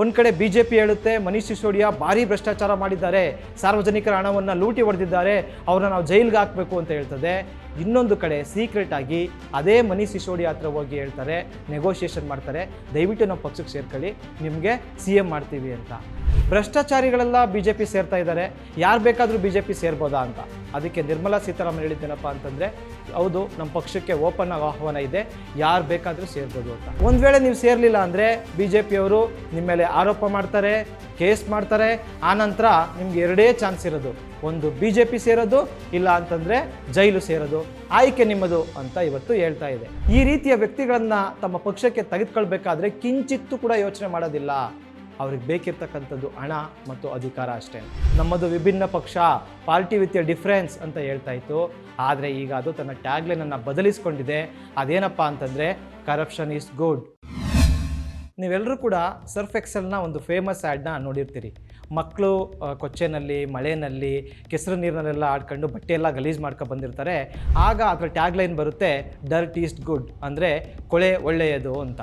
ಒಂದು ಕಡೆ B J P ಹೇಳುತ್ತೆ, ಮನೀಶ್ ಸಿಸೋಡಿಯಾ ಭಾರಿ ಭ್ರಷ್ಟಾಚಾರ ಮಾಡಿದ್ದಾರೆ, ಸಾರ್ವಜನಿಕರ ಹಣವನ್ನು ಲೂಟಿ ಹೊಡೆದಿದ್ದಾರೆ, ಅವ್ರನ್ನ ನಾವು ಜೈಲಿಗೆ ಹಾಕಬೇಕು ಅಂತ ಹೇಳ್ತದೆ. ಇನ್ನೊಂದು ಕಡೆ ಸೀಕ್ರೆಟ್ ಆಗಿ ಅದೇ ಮನಿ ಸಿಸೋಡಿಯಾ ಹತ್ರ ಹೋಗಿ ಹೇಳ್ತಾರೆ ನೆಗೋಷಿಯೇಷನ್ ಮಾಡ್ತಾರೆ. ದಯವಿಟ್ಟು ನಮ್ಮ ಪಕ್ಷಕ್ಕೆ ಸೇರ್ಕೊಳ್ಳಿ. ನಿಮಗೆ ಸಿ ಎಂ ಮಾಡ್ತೀವಿ ಅಂತ. ಭ್ರಷ್ಟಾಚಾರಿಗಳೆಲ್ಲ ಬಿ ಜೆ ಪಿ ಸೇರ್ತಾ ಇದ್ದಾರೆ. ಯಾರು ಬೇಕಾದರೂ ಬಿ ಜೆ ಪಿ ಸೇರ್ಬೋದಾ ಅಂತ. ಅದಕ್ಕೆ ನಿರ್ಮಲಾ ಸೀತಾರಾಮನ್ ಹೇಳಿದ್ದೇನಪ್ಪ ಅಂತಂದರೆ, ಹೌದು, ನಮ್ಮ ಪಕ್ಷಕ್ಕೆ ಓಪನ್ ಆಗಿ ಆಹ್ವಾನ ಇದೆ. ಯಾರು ಬೇಕಾದರೂ ಸೇರ್ಬೋದು ಅಂತ. ಒಂದು ವೇಳೆ ನೀವು ಸೇರಲಿಲ್ಲ ಅಂದರೆ ಬಿ ಜೆ ಪಿಯವರು ನಿಮ್ಮ ಮೇಲೆ ಆರೋಪ ಮಾಡ್ತಾರೆ ಕೇಸ್ ಮಾಡ್ತಾರೆ. ಆನಂತರ ನಿಮ್ಗೆ ಎರಡೇ ಚಾನ್ಸ್ ಇರೋದು. ಒಂದು ಬಿ ಜೆ ಪಿ ಸೇರೋದು ಇಲ್ಲ ಅಂತಂದರೆ ಜೈಲು ಸೇರೋದು, ಆಯ್ಕೆ ನಿಮ್ಮದು ಅಂತ ಇವತ್ತು ಹೇಳ್ತಾ ಇದೆ. ಈ ರೀತಿಯ ವ್ಯಕ್ತಿಗಳನ್ನು ತಮ್ಮ ಪಕ್ಷಕ್ಕೆ ತೆಗೆದುಕೊಳ್ಬೇಕಾದ್ರೆ ಕಿಂಚಿತ್ತೂ ಕೂಡ ಯೋಚನೆ ಮಾಡೋದಿಲ್ಲ. ಅವ್ರಿಗೆ ಬೇಕಿರ್ತಕ್ಕಂಥದ್ದು ಹಣ ಮತ್ತು ಅಧಿಕಾರ ಅಷ್ಟೇ. ನಮ್ಮದು ವಿಭಿನ್ನ ಪಕ್ಷ, ಪಾರ್ಟಿ ವಿತ್ ಎ ಡಿಫ್ರೆನ್ಸ್ ಅಂತ ಹೇಳ್ತಾ ಇತ್ತು. ಆದರೆ ಈಗ ಅದು ತನ್ನ ಟ್ಯಾಗ್ಲೈನನ್ನು ಬದಲಿಸ್ಕೊಂಡಿದೆ. ಅದೇನಪ್ಪ ಅಂತಂದರೆ ಕರಪ್ಷನ್ ಈಸ್ ಗುಡ್ ನೀವೆಲ್ಲರೂ ಕೂಡ ಸರ್ಫ್ ಎಕ್ಸೆಲ್ನ ಒಂದು ಫೇಮಸ್ ಆ್ಯಡ್ನ ನೋಡಿರ್ತೀರಿ. ಮಕ್ಕಳು ಕೊಚ್ಚೆನಲ್ಲಿ, ಮಳೆನಲ್ಲಿ, ಕೆಸರು ನೀರಿನಲ್ಲೆಲ್ಲ ಆಡ್ಕೊಂಡು ಬಟ್ಟೆ ಎಲ್ಲ ಗಲೀಜು ಮಾಡ್ಕೊಂಡು ಬಂದಿರ್ತಾರೆ. ಆಗ ಅದರ ಟ್ಯಾಗ್ ಲೈನ್ ಬರುತ್ತೆ ಡರ್ಟ್ ಈಸ್ಟ್ ಗುಡ್ ಅಂದರೆ ಕೊಳೆ ಒಳ್ಳೆಯದು ಅಂತ.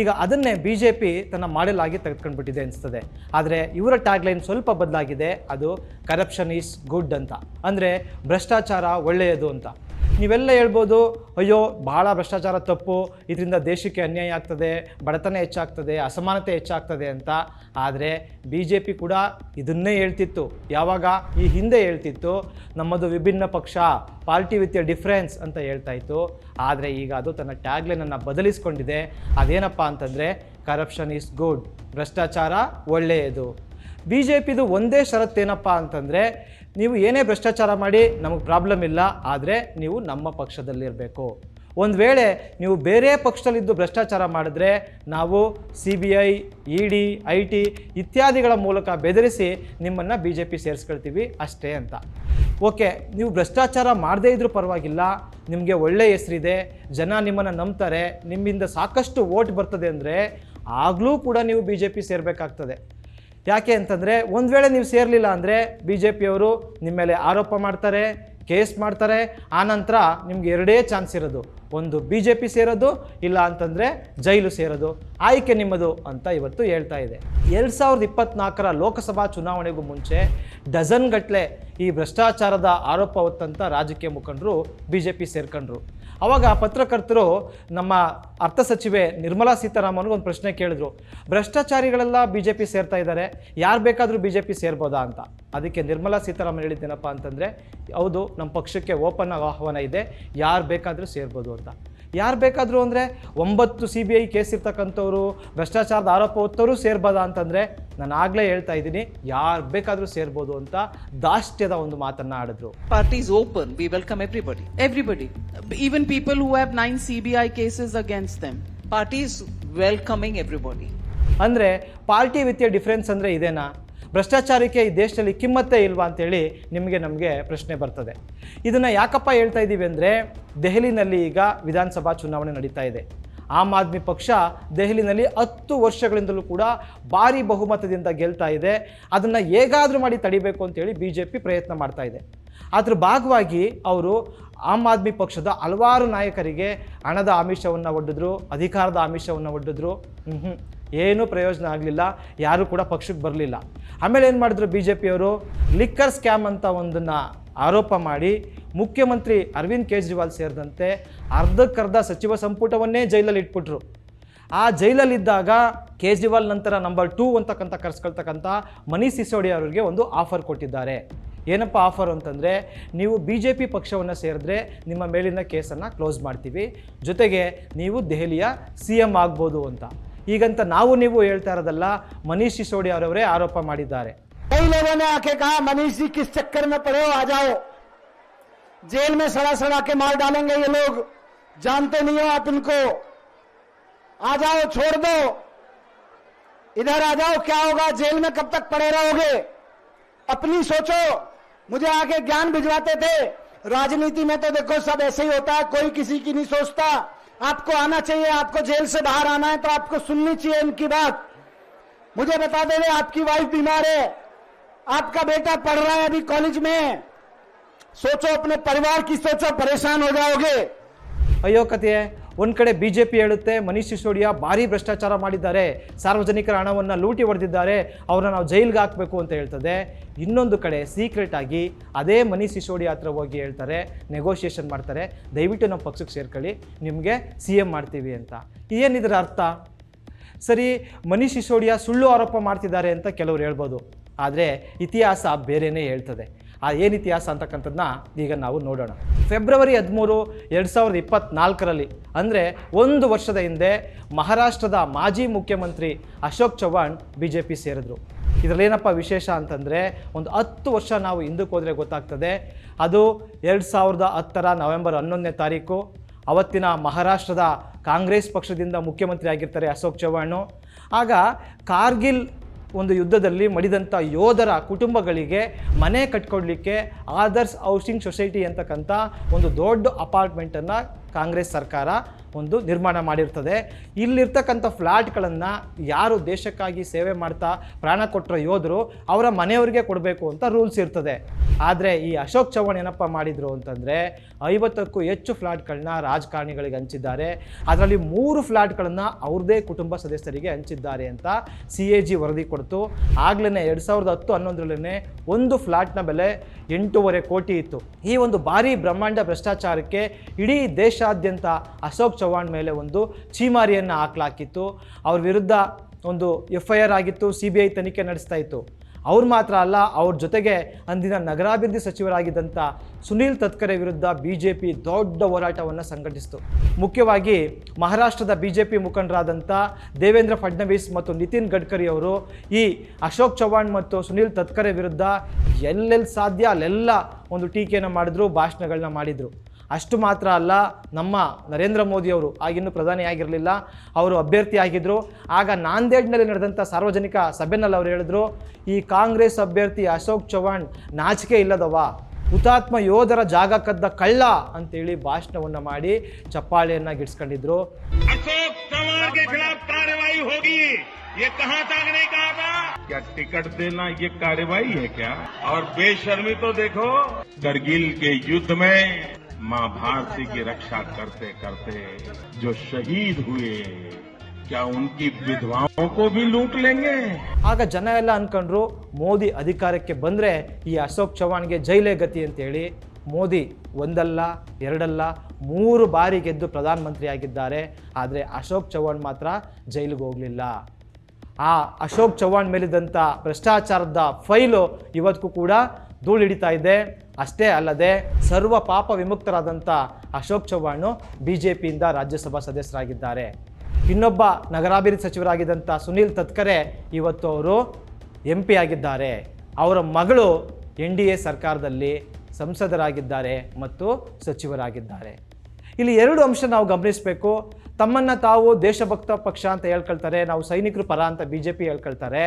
ಈಗ ಅದನ್ನೇ ಬಿ ಜೆ ಪಿ ತನ್ನ ಮಾಡೆಲ್ ಆಗಿ ತೆಗೆದುಕೊಂಡ್ಬಿಟ್ಟಿದೆ ಅನಿಸ್ತದೆ. ಆದರೆ ಇವರ ಟ್ಯಾಗ್ಲೈನ್ ಸ್ವಲ್ಪ ಬದಲಾಗಿದೆ, ಅದು ಕರಪ್ಷನ್ ಈಸ್ ಗುಡ್ ಅಂತ. ಅಂದರೆ ಭ್ರಷ್ಟಾಚಾರ ಒಳ್ಳೆಯದು ಅಂತ. ನೀವೆಲ್ಲ ಹೇಳ್ಬೋದು, ಅಯ್ಯೋ, ಭಾಳ ಭ್ರಷ್ಟಾಚಾರ ತಪ್ಪು, ಇದರಿಂದ ದೇಶಕ್ಕೆ ಅನ್ಯಾಯ ಆಗ್ತದೆ, ಬಡತನ ಹೆಚ್ಚಾಗ್ತದೆ, ಅಸಮಾನತೆ ಹೆಚ್ಚಾಗ್ತದೆ ಅಂತ. ಆದರೆ ಬಿ ಜೆ ಪಿ ಕೂಡ ಇದನ್ನೇ ಹೇಳ್ತಿತ್ತು. ಯಾವಾಗ? ಈ ಹಿಂದೆ ಹೇಳ್ತಿತ್ತು. ನಮ್ಮದು ವಿಭಿನ್ನ ಪಕ್ಷ, ಪಾರ್ಟಿ ವಿತ್ ಎ ಡಿಫ್ರೆನ್ಸ್ ಅಂತ ಹೇಳ್ತಾ ಇತ್ತು. ಆದರೆ ಈಗ ಅದು ತನ್ನ ಟ್ಯಾಗ್ಲೈನನ್ನು ಬದಲಿಸ್ಕೊಂಡಿದೆ. ಅದೇನಪ್ಪ ಅಂತಂದರೆ ಕರಪ್ಷನ್ ಈಸ್ ಗುಡ್ ಭ್ರಷ್ಟಾಚಾರ ಒಳ್ಳೆಯದು. ಬಿ ಜೆ ಪಿದು ಒಂದೇ ಷರತ್ತೇನಪ್ಪ ಅಂತಂದರೆ ನೀವು ಏನೇ ಭ್ರಷ್ಟಾಚಾರ ಮಾಡಿ ನಮಗೆ ಪ್ರಾಬ್ಲಮ್ ಇಲ್ಲ, ಆದರೆ ನೀವು ನಮ್ಮ ಪಕ್ಷದಲ್ಲಿರಬೇಕು. ಒಂದು ವೇಳೆ ನೀವು ಬೇರೆ ಪಕ್ಷದಲ್ಲಿದ್ದು ಭ್ರಷ್ಟಾಚಾರ ಮಾಡಿದ್ರೆ ನಾವು C B I E D I T ಇತ್ಯಾದಿಗಳ ಮೂಲಕ ಬೆದರಿಸಿ ನಿಮ್ಮನ್ನು ಬಿ ಜೆ ಪಿ ಸೇರಿಸ್ಕೊಳ್ತೀವಿ ಅಷ್ಟೇ ಅಂತ. ಓಕೆ, ನೀವು ಭ್ರಷ್ಟಾಚಾರ ಮಾಡದೇ ಇದ್ರೂ ಪರವಾಗಿಲ್ಲ, ನಿಮಗೆ ಒಳ್ಳೆ ಹೆಸರಿದೆ, ಜನ ನಿಮ್ಮನ್ನು ನಂಬ್ತಾರೆ, ನಿಮ್ಮಿಂದ ಸಾಕಷ್ಟು ವೋಟ್ ಬರ್ತದೆ ಅಂದರೆ ಆಗಲೂ ಕೂಡ ನೀವು ಬಿ ಜೆ ಪಿ ಸೇರಬೇಕಾಗ್ತದೆ. ಯಾಕೆ ಅಂತಂದರೆ ಒಂದು ವೇಳೆ ನೀವು ಸೇರಲಿಲ್ಲ ಅಂದರೆ ಬಿ ಜೆ ಪಿಯವರು ನಿಮ್ಮ ಮೇಲೆ ಆರೋಪ ಮಾಡ್ತಾರೆ, ಕೇಸ್ ಮಾಡ್ತಾರೆ ಆನಂತರ ನಿಮ್ಗೆ ಎರಡೇ ಚಾನ್ಸ್ ಇರೋದು. ಒಂದು ಬಿ ಜೆ ಪಿ ಸೇರೋದು, ಇಲ್ಲ ಅಂತಂದರೆ ಜೈಲು ಸೇರೋದು. ಆಯ್ಕೆ ನಿಮ್ಮದು ಅಂತ ಇವತ್ತು ಹೇಳ್ತಾ ಇದೆ. ಎರಡು ಸಾವಿರದ ಇಪ್ಪತ್ನಾಲ್ಕರ ಲೋಕಸಭಾ ಚುನಾವಣೆಗೂ ಮುಂಚೆ ಡಜನ್ ಗಟ್ಟಲೆ ಈ ಭ್ರಷ್ಟಾಚಾರದ ಆರೋಪ ಹೊತ್ತಂಥ ರಾಜಕೀಯ ಮುಖಂಡರು ಬಿ ಜೆ ಪಿ ಸೇರ್ಕೊಂಡ್ರು. ಅವಾಗ ಪತ್ರಕರ್ತರು ನಮ್ಮ ಅರ್ಥ ಸಚಿವೆ ನಿರ್ಮಲಾ ಸೀತಾರಾಮನ್ಗೆ ಒಂದು ಪ್ರಶ್ನೆ ಕೇಳಿದ್ರು. ಭ್ರಷ್ಟಾಚಾರಿಗಳೆಲ್ಲ ಬಿ ಜೆ ಪಿ ಸೇರ್ತಾ ಇದ್ದಾರೆ, ಯಾರು ಬೇಕಾದರೂ ಬಿ ಜೆ ಪಿ ಸೇರ್ಬೋದಾ ಅಂತ. ಅದಕ್ಕೆ ನಿರ್ಮಲಾ ಸೀತಾರಾಮನ್ ಹೇಳಿದ್ದೇನಪ್ಪ ಅಂತಂದರೆ, ಹೌದು ನಮ್ಮ ಪಕ್ಷಕ್ಕೆ ಓಪನ್ ಆಗಿ ಆಹ್ವಾನ ಇದೆ, ಯಾರು ಬೇಕಾದರೂ ಸೇರ್ಬೋದು ಅಂತ. ಯಾರು ಬೇಕಾದರೂ ಅಂದರೆ ಒಂಬತ್ತು ಸಿ ಬಿ ಐ ಕೇಸ್ ಇರ್ತಕ್ಕಂಥವ್ರು ಭ್ರಷ್ಟಾಚಾರದ ಆರೋಪ ಹೊತ್ತವರು ಸೇರ್ಬೋದಾ ಅಂತಂದರೆ ನಾನು ಆಗಲೇ ಹೇಳ್ತಾ ಇದ್ದೀನಿ ಯಾರು ಬೇಕಾದರೂ ಸೇರ್ಬೋದು ಅಂತ ದಾಷ್ಟ್ಯದ ಒಂದು ಮಾತನ್ನು ಆಡಿದ್ರು. Party is open we welcome everybody everybody even people who have nine C B I cases against them party is welcoming everybody ಅಂದರೆ ಪಾರ್ಟಿ ವಿತ್ ಎ ಡಿಫ್ರೆನ್ಸ್ ಅಂದರೆ ಇದೇನಾ? ಭ್ರಷ್ಟಾಚಾರಕ್ಕೆ ಈ ದೇಶದಲ್ಲಿ ಕಿಮ್ಮತ್ತೇ ಇಲ್ವಾ ಅಂತೇಳಿ ನಿಮಗೆ ನಮಗೆ ಪ್ರಶ್ನೆ ಬರ್ತದೆ. ಇದನ್ನು ಯಾಕಪ್ಪ ಹೇಳ್ತಾ ಇದ್ದೀವಿ ಅಂದರೆ ದೆಹಲಿನಲ್ಲಿ ಈಗ ವಿಧಾನಸಭಾ ಚುನಾವಣೆ ನಡೀತಾ ಇದೆ. ಆಮ್ ಆದ್ಮಿ ಪಕ್ಷ ದೆಹಲಿನಲ್ಲಿ ಹತ್ತು ವರ್ಷಗಳಿಂದಲೂ ಕೂಡ ಭಾರಿ ಬಹುಮತದಿಂದ ಗೆಲ್ತಾ ಇದೆ. ಅದನ್ನು ಹೇಗಾದರೂ ಮಾಡಿ ತಡಿಬೇಕು ಅಂತೇಳಿ ಬಿ ಜೆ ಪಿ ಪ್ರಯತ್ನ ಮಾಡ್ತಾ ಇದೆ. ಅದ್ರ ಭಾಗವಾಗಿ ಅವರು ಆಮ್ ಆದ್ಮಿ ಪಕ್ಷದ ಹಲವಾರು ನಾಯಕರಿಗೆ ಹಣದ ಆಮಿಷವನ್ನು ಒಡ್ಡಿದ್ರು, ಅಧಿಕಾರದ ಆಮಿಷವನ್ನು ಒಡ್ಡಿದ್ರು. ಹ್ಞೂ ಏನೂ ಪ್ರಯೋಜನ ಆಗಲಿಲ್ಲ, ಯಾರೂ ಕೂಡ ಪಕ್ಷಕ್ಕೆ ಬರಲಿಲ್ಲ. ಆಮೇಲೆ ಏನು ಮಾಡಿದ್ರು ಬಿ ಜೆ ಪಿಯವರು ಲಿಕ್ಕರ್ ಸ್ಕ್ಯಾಮ್ ಅಂತ ಒಂದನ್ನು ಆರೋಪ ಮಾಡಿ ಮುಖ್ಯಮಂತ್ರಿ ಅರವಿಂದ್ ಕೇಜ್ರಿವಾಲ್ ಸೇರಿದಂತೆ ಅರ್ಧಕ್ಕರ್ಧ ಸಚಿವ ಸಂಪುಟವನ್ನೇ ಜೈಲಲ್ಲಿ ಇಟ್ಬಿಟ್ರು. ಆ ಜೈಲಲ್ಲಿದ್ದಾಗ ಕೇಜ್ರಿವಾಲ್ ನಂತರ ನಂಬರ್ ಟೂ ಅಂತಕ್ಕಂಥ ಕರೆಸ್ಕೊಳ್ತಕ್ಕಂಥ ಮನೀಷ್ ಸಿಸೋಡಿ ಅವರಿಗೆ ಒಂದು ಆಫರ್ ಕೊಟ್ಟಿದ್ದಾರೆ. ಏನಪ್ಪ ಆಫರ್ ಅಂತಂದರೆ, ನೀವು ಬಿ ಜೆ ಪಿ ಪಕ್ಷವನ್ನು ಸೇರಿದ್ರೆ ನಿಮ್ಮ ಮೇಲಿನ ಕೇಸನ್ನು ಕ್ಲೋಸ್ ಮಾಡ್ತೀವಿ. ಜೊತೆಗೆ ನೀವು ದೆಹಲಿಯ ಸಿ ಎಂ ಆಗ್ಬೋದು ಅಂತ. ಈಗಂತ ನಾವು ನೀವು ಹೇಳ್ತಾ ಇರೋದಲ್ಲ ಮನೀಶ್ ಸಿಸೋಡಿಯಾ ಅವರವರೇ ಆರೋಪ ಮಾಡಿದ್ದಾರೆ कई लोगों ने आके कहा मनीष जी किस चक्कर में पड़े हो आ जाओ जेल में सड़ा सड़ा के मार डालेंगे ये लोग जानते नहीं हो आप इनको आ जाओ छोड़ दो इधर आ जाओ क्या होगा जेल में कब तक पड़े रहोगे अपनी सोचो मुझे आगे ज्ञान भिजवाते थे राजनीति में तो देखो सब ऐसे ही होता है कोई किसी की नहीं सोचता आपको आना चाहिए, आपको जेल से बाहर आना है तो आपको सुननी चाहिए इनकी बात। मुझे बता दे आपकी वाइफ बीमार है। आपका बेटा पढ़ रहा है अभी कॉलेज में। सोचो अपने परिवार की, सोचो परेशान हो जाओगे। अयो है? ಒಂದು ಕಡೆ ಬಿ ಜೆ ಪಿ ಹೇಳುತ್ತೆ, ಮನೀಶ್ ಸಿಸೋಡಿಯಾ ಭಾರಿ ಭ್ರಷ್ಟಾಚಾರ ಮಾಡಿದ್ದಾರೆ, ಸಾರ್ವಜನಿಕರ ಹಣವನ್ನು ಲೂಟಿ ಹೊಡೆದಿದ್ದಾರೆ, ಅವರನ್ನು ನಾವು ಜೈಲಿಗೆ ಹಾಕಬೇಕು ಅಂತ ಹೇಳ್ತದೆ. ಇನ್ನೊಂದು ಕಡೆ ಸೀಕ್ರೆಟ್ ಆಗಿ ಅದೇ ಮನೀಶ್ ಸಿಸೋಡಿಯಾ ಹತ್ರ ಹೋಗಿ ಹೇಳ್ತಾರೆ ನೆಗೋಷಿಯೇಷನ್ ಮಾಡ್ತಾರೆ. ದಯವಿಟ್ಟು ನಮ್ಮ ಪಕ್ಷಕ್ಕೆ ಸೇರ್ಕೊಳ್ಳಿ, ನಿಮಗೆ ಸಿ ಎಂ ಮಾಡ್ತೀವಿ ಅಂತ. ಏನಿದ್ರ ಅರ್ಥ? ಸರಿ, ಮನೀಶ್ ಸಿಸೋಡಿಯಾ ಸುಳ್ಳು ಆರೋಪ ಮಾಡ್ತಿದ್ದಾರೆ ಅಂತ ಕೆಲವರು ಹೇಳ್ಬೋದು. ಆದರೆ ಇತಿಹಾಸ ಬೇರೆಯೇ ಹೇಳ್ತದೆ. ಆ ಏನು ಇತಿಹಾಸ ಅಂತಕ್ಕಂಥದ್ದನ್ನ ಈಗ ನಾವು ನೋಡೋಣ. ಫೆಬ್ರವರಿ ಹದಿಮೂರು, ಎರಡು ಸಾವಿರದ ಇಪ್ಪತ್ತ್ನಾಲ್ಕರಲ್ಲಿ ಅಂದರೆ ಒಂದು ವರ್ಷದ ಹಿಂದೆ ಮಹಾರಾಷ್ಟ್ರದ ಮಾಜಿ ಮುಖ್ಯಮಂತ್ರಿ Ashok Chavan B J P ಸೇರಿದ್ರು ಇದರಲ್ಲೇನಪ್ಪ ವಿಶೇಷ ಅಂತಂದರೆ ಒಂದು ಹತ್ತು ವರ್ಷ ನಾವು ಹಿಂದಕ್ಕೆ ಹೋದರೆ ಗೊತ್ತಾಗ್ತದೆ. ಅದು ಎರಡು ಸಾವಿರದ ಹತ್ತರ ನವೆಂಬರ್ ಹನ್ನೊಂದನೇ ತಾರೀಕು. ಅವತ್ತಿನ ಮಹಾರಾಷ್ಟ್ರದ ಕಾಂಗ್ರೆಸ್ ಪಕ್ಷದಿಂದ ಮುಖ್ಯಮಂತ್ರಿ ಆಗಿರ್ತಾರೆ ಅಶೋಕ್ ಚವ್ಹಾಣ್. ಆಗ ಕಾರ್ಗಿಲ್ ಒಂದು ಯುದ್ಧದಲ್ಲಿ ಮಡಿದಂಥ ಯೋಧರ ಕುಟುಂಬಗಳಿಗೆ ಮನೆ ಕಟ್ಕೊಡ್ಲಿಕ್ಕೆ ಆದರ್ಸ್ ಹೌಸಿಂಗ್ ಸೊಸೈಟಿ ಅಂತಕ್ಕಂಥ ಒಂದು ದೊಡ್ಡ ಅಪಾರ್ಟ್ಮೆಂಟನ್ನು ಕಾಂಗ್ರೆಸ್ ಸರ್ಕಾರ ಒಂದು ನಿರ್ಮಾಣ ಮಾಡಿರ್ತದೆ. ಇಲ್ಲಿರ್ತಕ್ಕಂಥ ಫ್ಲ್ಯಾಟ್ಗಳನ್ನು ಯಾರು ದೇಶಕ್ಕಾಗಿ ಸೇವೆ ಮಾಡ್ತಾ ಪ್ರಾಣ ಕೊಟ್ಟರ ಯೋಧರು ಅವರ ಮನೆಯವರಿಗೆ ಕೊಡಬೇಕು ಅಂತ ರೂಲ್ಸ್ ಇರ್ತದೆ. ಆದರೆ ಈ ಅಶೋಕ್ ಚವ್ಹಾಣ್ ಏನಪ್ಪ ಮಾಡಿದರು ಅಂತಂದರೆ ಐವತ್ತಕ್ಕೂ ಹೆಚ್ಚು ಫ್ಲ್ಯಾಟ್ಗಳನ್ನ ರಾಜಕಾರಣಿಗಳಿಗೆ ಹಂಚಿದ್ದಾರೆ. ಅದರಲ್ಲಿ ಮೂರು ಫ್ಲ್ಯಾಟ್ಗಳನ್ನು ಅವ್ರದೇ ಕುಟುಂಬ ಸದಸ್ಯರಿಗೆ ಹಂಚಿದ್ದಾರೆ ಅಂತ ಸಿ ಎ ಜಿ ವರದಿ ಕೊಡ್ತು. ಆಗ್ಲೇ ಎರಡು ಸಾವಿರದ ಹತ್ತು ಹನ್ನೊಂದರಲ್ಲೇ ಒಂದು ಫ್ಲ್ಯಾಟ್ನ ಬೆಲೆ ಎಂಟೂವರೆ ಕೋಟಿ ಇತ್ತು. ಈ ಒಂದು ಭಾರೀ ಬ್ರಹ್ಮಾಂಡ ಭ್ರಷ್ಟಾಚಾರಕ್ಕೆ ಇಡೀ ದೇಶಾದ್ಯಂತ ಅಶೋಕ್ ಚೌಹಾಣ್ ಮೇಲೆ ಒಂದು ಛೀಮಾರಿಯನ್ನು ಹಾಕ್ಲಾಕಿತ್ತು. ಅವ್ರ ವಿರುದ್ಧ ಒಂದು ಎಫ್ ಐ ಆರ್ ಆಗಿತ್ತು, ಸಿ ಬಿ ಐ ತನಿಖೆ ನಡೆಸ್ತಾ ಇತ್ತು. ಅವ್ರು ಮಾತ್ರ ಅಲ್ಲ, ಅವ್ರ ಜೊತೆಗೆ ಅಂದಿನ ನಗರಾಭಿವೃದ್ಧಿ ಸಚಿವರಾಗಿದ್ದಂಥ ಸುನೀಲ್ ತತ್ಕರೆ ವಿರುದ್ಧ ಬಿ ಜೆ ಪಿ ದೊಡ್ಡ ಹೋರಾಟವನ್ನು ಸಂಘಟಿಸಿತು. ಮುಖ್ಯವಾಗಿ ಮಹಾರಾಷ್ಟ್ರದ ಬಿ ಜೆ ಪಿ ಮುಖಂಡರಾದಂಥ ದೇವೇಂದ್ರ ಫಡ್ನವೀಸ್ ಮತ್ತು ನಿತಿನ್ ಗಡ್ಕರಿ ಅವರು ಈ ಅಶೋಕ್ ಚವ್ಹಾಣ್ ಮತ್ತು ಸುನೀಲ್ ತತ್ಕರೆ ವಿರುದ್ಧ ಎಲ್ಲೆಲ್ಲಿ ಸಾಧ್ಯ ಅಲ್ಲೆಲ್ಲ ಒಂದು ಟೀಕೆಯನ್ನು ಮಾಡಿದ್ರು ಭಾಷಣಗಳನ್ನ ಮಾಡಿದರು. ಅಷ್ಟು ಮಾತ್ರ ಅಲ್ಲ ನಮ್ಮ ನರೇಂದ್ರ ಮೋದಿ ಅವರು ಆಗಿನ್ನೂ ಪ್ರಧಾನಿ ಆಗಿರಲಿಲ್ಲ ಅವರು ಅಭ್ಯರ್ಥಿ ಆಗಿದ್ದರು ಆಗ ನಾಂದೇಡ್ನಲ್ಲಿ ನಡೆದಂಥ ಸಾರ್ವಜನಿಕ ಸಭೆನಲ್ಲಿ ಅವರು ಹೇಳಿದ್ರು ಈ ಕಾಂಗ್ರೆಸ್ ಅಭ್ಯರ್ಥಿ ಅಶೋಕ್ ಚವ್ಹಾಣ್ ನಾಚಿಕೆ ಇಲ್ಲದವ ಹುತಾತ್ಮ ಯೋಧರ ಜಾಗ ಕದ್ದ ಕಳ್ಳ ಅಂತೇಳಿ ಭಾಷಣವನ್ನು ಮಾಡಿ ಚಪ್ಪಾಳೆಯನ್ನು ಗಿಡ್ಸ್ಕೊಂಡಿದ್ರು अशोक चव्हाण के खिलाफ कार्रवाई होगी ये कहां तक नहीं कहा था क्या टिकट देना ये कार्रवाई है क्या और बेशर्मी तो देखो करगिल के युद्ध में मां भारती की रक्षा करते करते जो शहीद हुए क्या उनकी विधवाओं को भी लूट लेंगे ಆಗ ಜನ ಎಲ್ಲ ಅನ್ಕೊಂಡ್ರು ಮೋದಿ ಅಧಿಕಾರಕ್ಕೆ ಬಂದರೆ ಈ ಅಶೋಕ್ ಚವ್ಹಾಣ್ಗೆ ಜೈಲೇ ಗತಿ ಅಂತೇಳಿ ಮೋದಿ ಒಂದಲ್ಲ ಎರಡಲ್ಲ ಮೂರು ಬಾರಿ ಗೆದ್ದು ಪ್ರಧಾನಮಂತ್ರಿ ಆಗಿದ್ದಾರೆ ಆದರೆ ಅಶೋಕ್ ಚವ್ಹಾಣ್ ಮಾತ್ರ ಜೈಲಿಗೆ ಹೋಗಲಿಲ್ಲ ಆ ಅಶೋಕ್ ಚವ್ಹಾಣ್ ಮೇಲಿದ್ದಂಥ ಭ್ರಷ್ಟಾಚಾರದ ಫೈಲು ಇವತ್ತಿಗೂ ಕೂಡ ಧೂಳು ಹಿಡಿತಾ ಇದೆ ಅಷ್ಟೇ ಅಲ್ಲದೆ ಸರ್ವ ಪಾಪ ವಿಮುಕ್ತರಾದಂಥ ಅಶೋಕ್ ಚೌಹಾಣ್ ಬಿ ಜೆ ಪಿಯಿಂದ ರಾಜ್ಯಸಭಾ ಸದಸ್ಯರಾಗಿದ್ದಾರೆ. ಇನ್ನೊಬ್ಬ ನಗರಾಭಿವೃದ್ಧಿ ಸಚಿವರಾಗಿದ್ದಂಥ ಸುನೀಲ್ ತತ್ಕರೆ ಇವತ್ತು ಅವರು ಎಂ ಪಿ ಆಗಿದ್ದಾರೆ. ಅವರ ಮಗಳು ಎನ್ ಡಿ ಎ ಸರ್ಕಾರದಲ್ಲಿ ಸಂಸದರಾಗಿದ್ದಾರೆ ಮತ್ತು ಸಚಿವರಾಗಿದ್ದಾರೆ. ಇಲ್ಲಿ ಎರಡು ಅಂಶ ನಾವು ಗಮನಿಸಬೇಕು. ತಮ್ಮನ್ನು ತಾವು ದೇಶಭಕ್ತ ಪಕ್ಷ ಅಂತ ಹೇಳ್ಕೊಳ್ತಾರೆ, ನಾವು ಸೈನಿಕರು ಪರ ಅಂತ ಬಿ ಜೆ ಪಿ ಹೇಳ್ಕೊಳ್ತಾರೆ.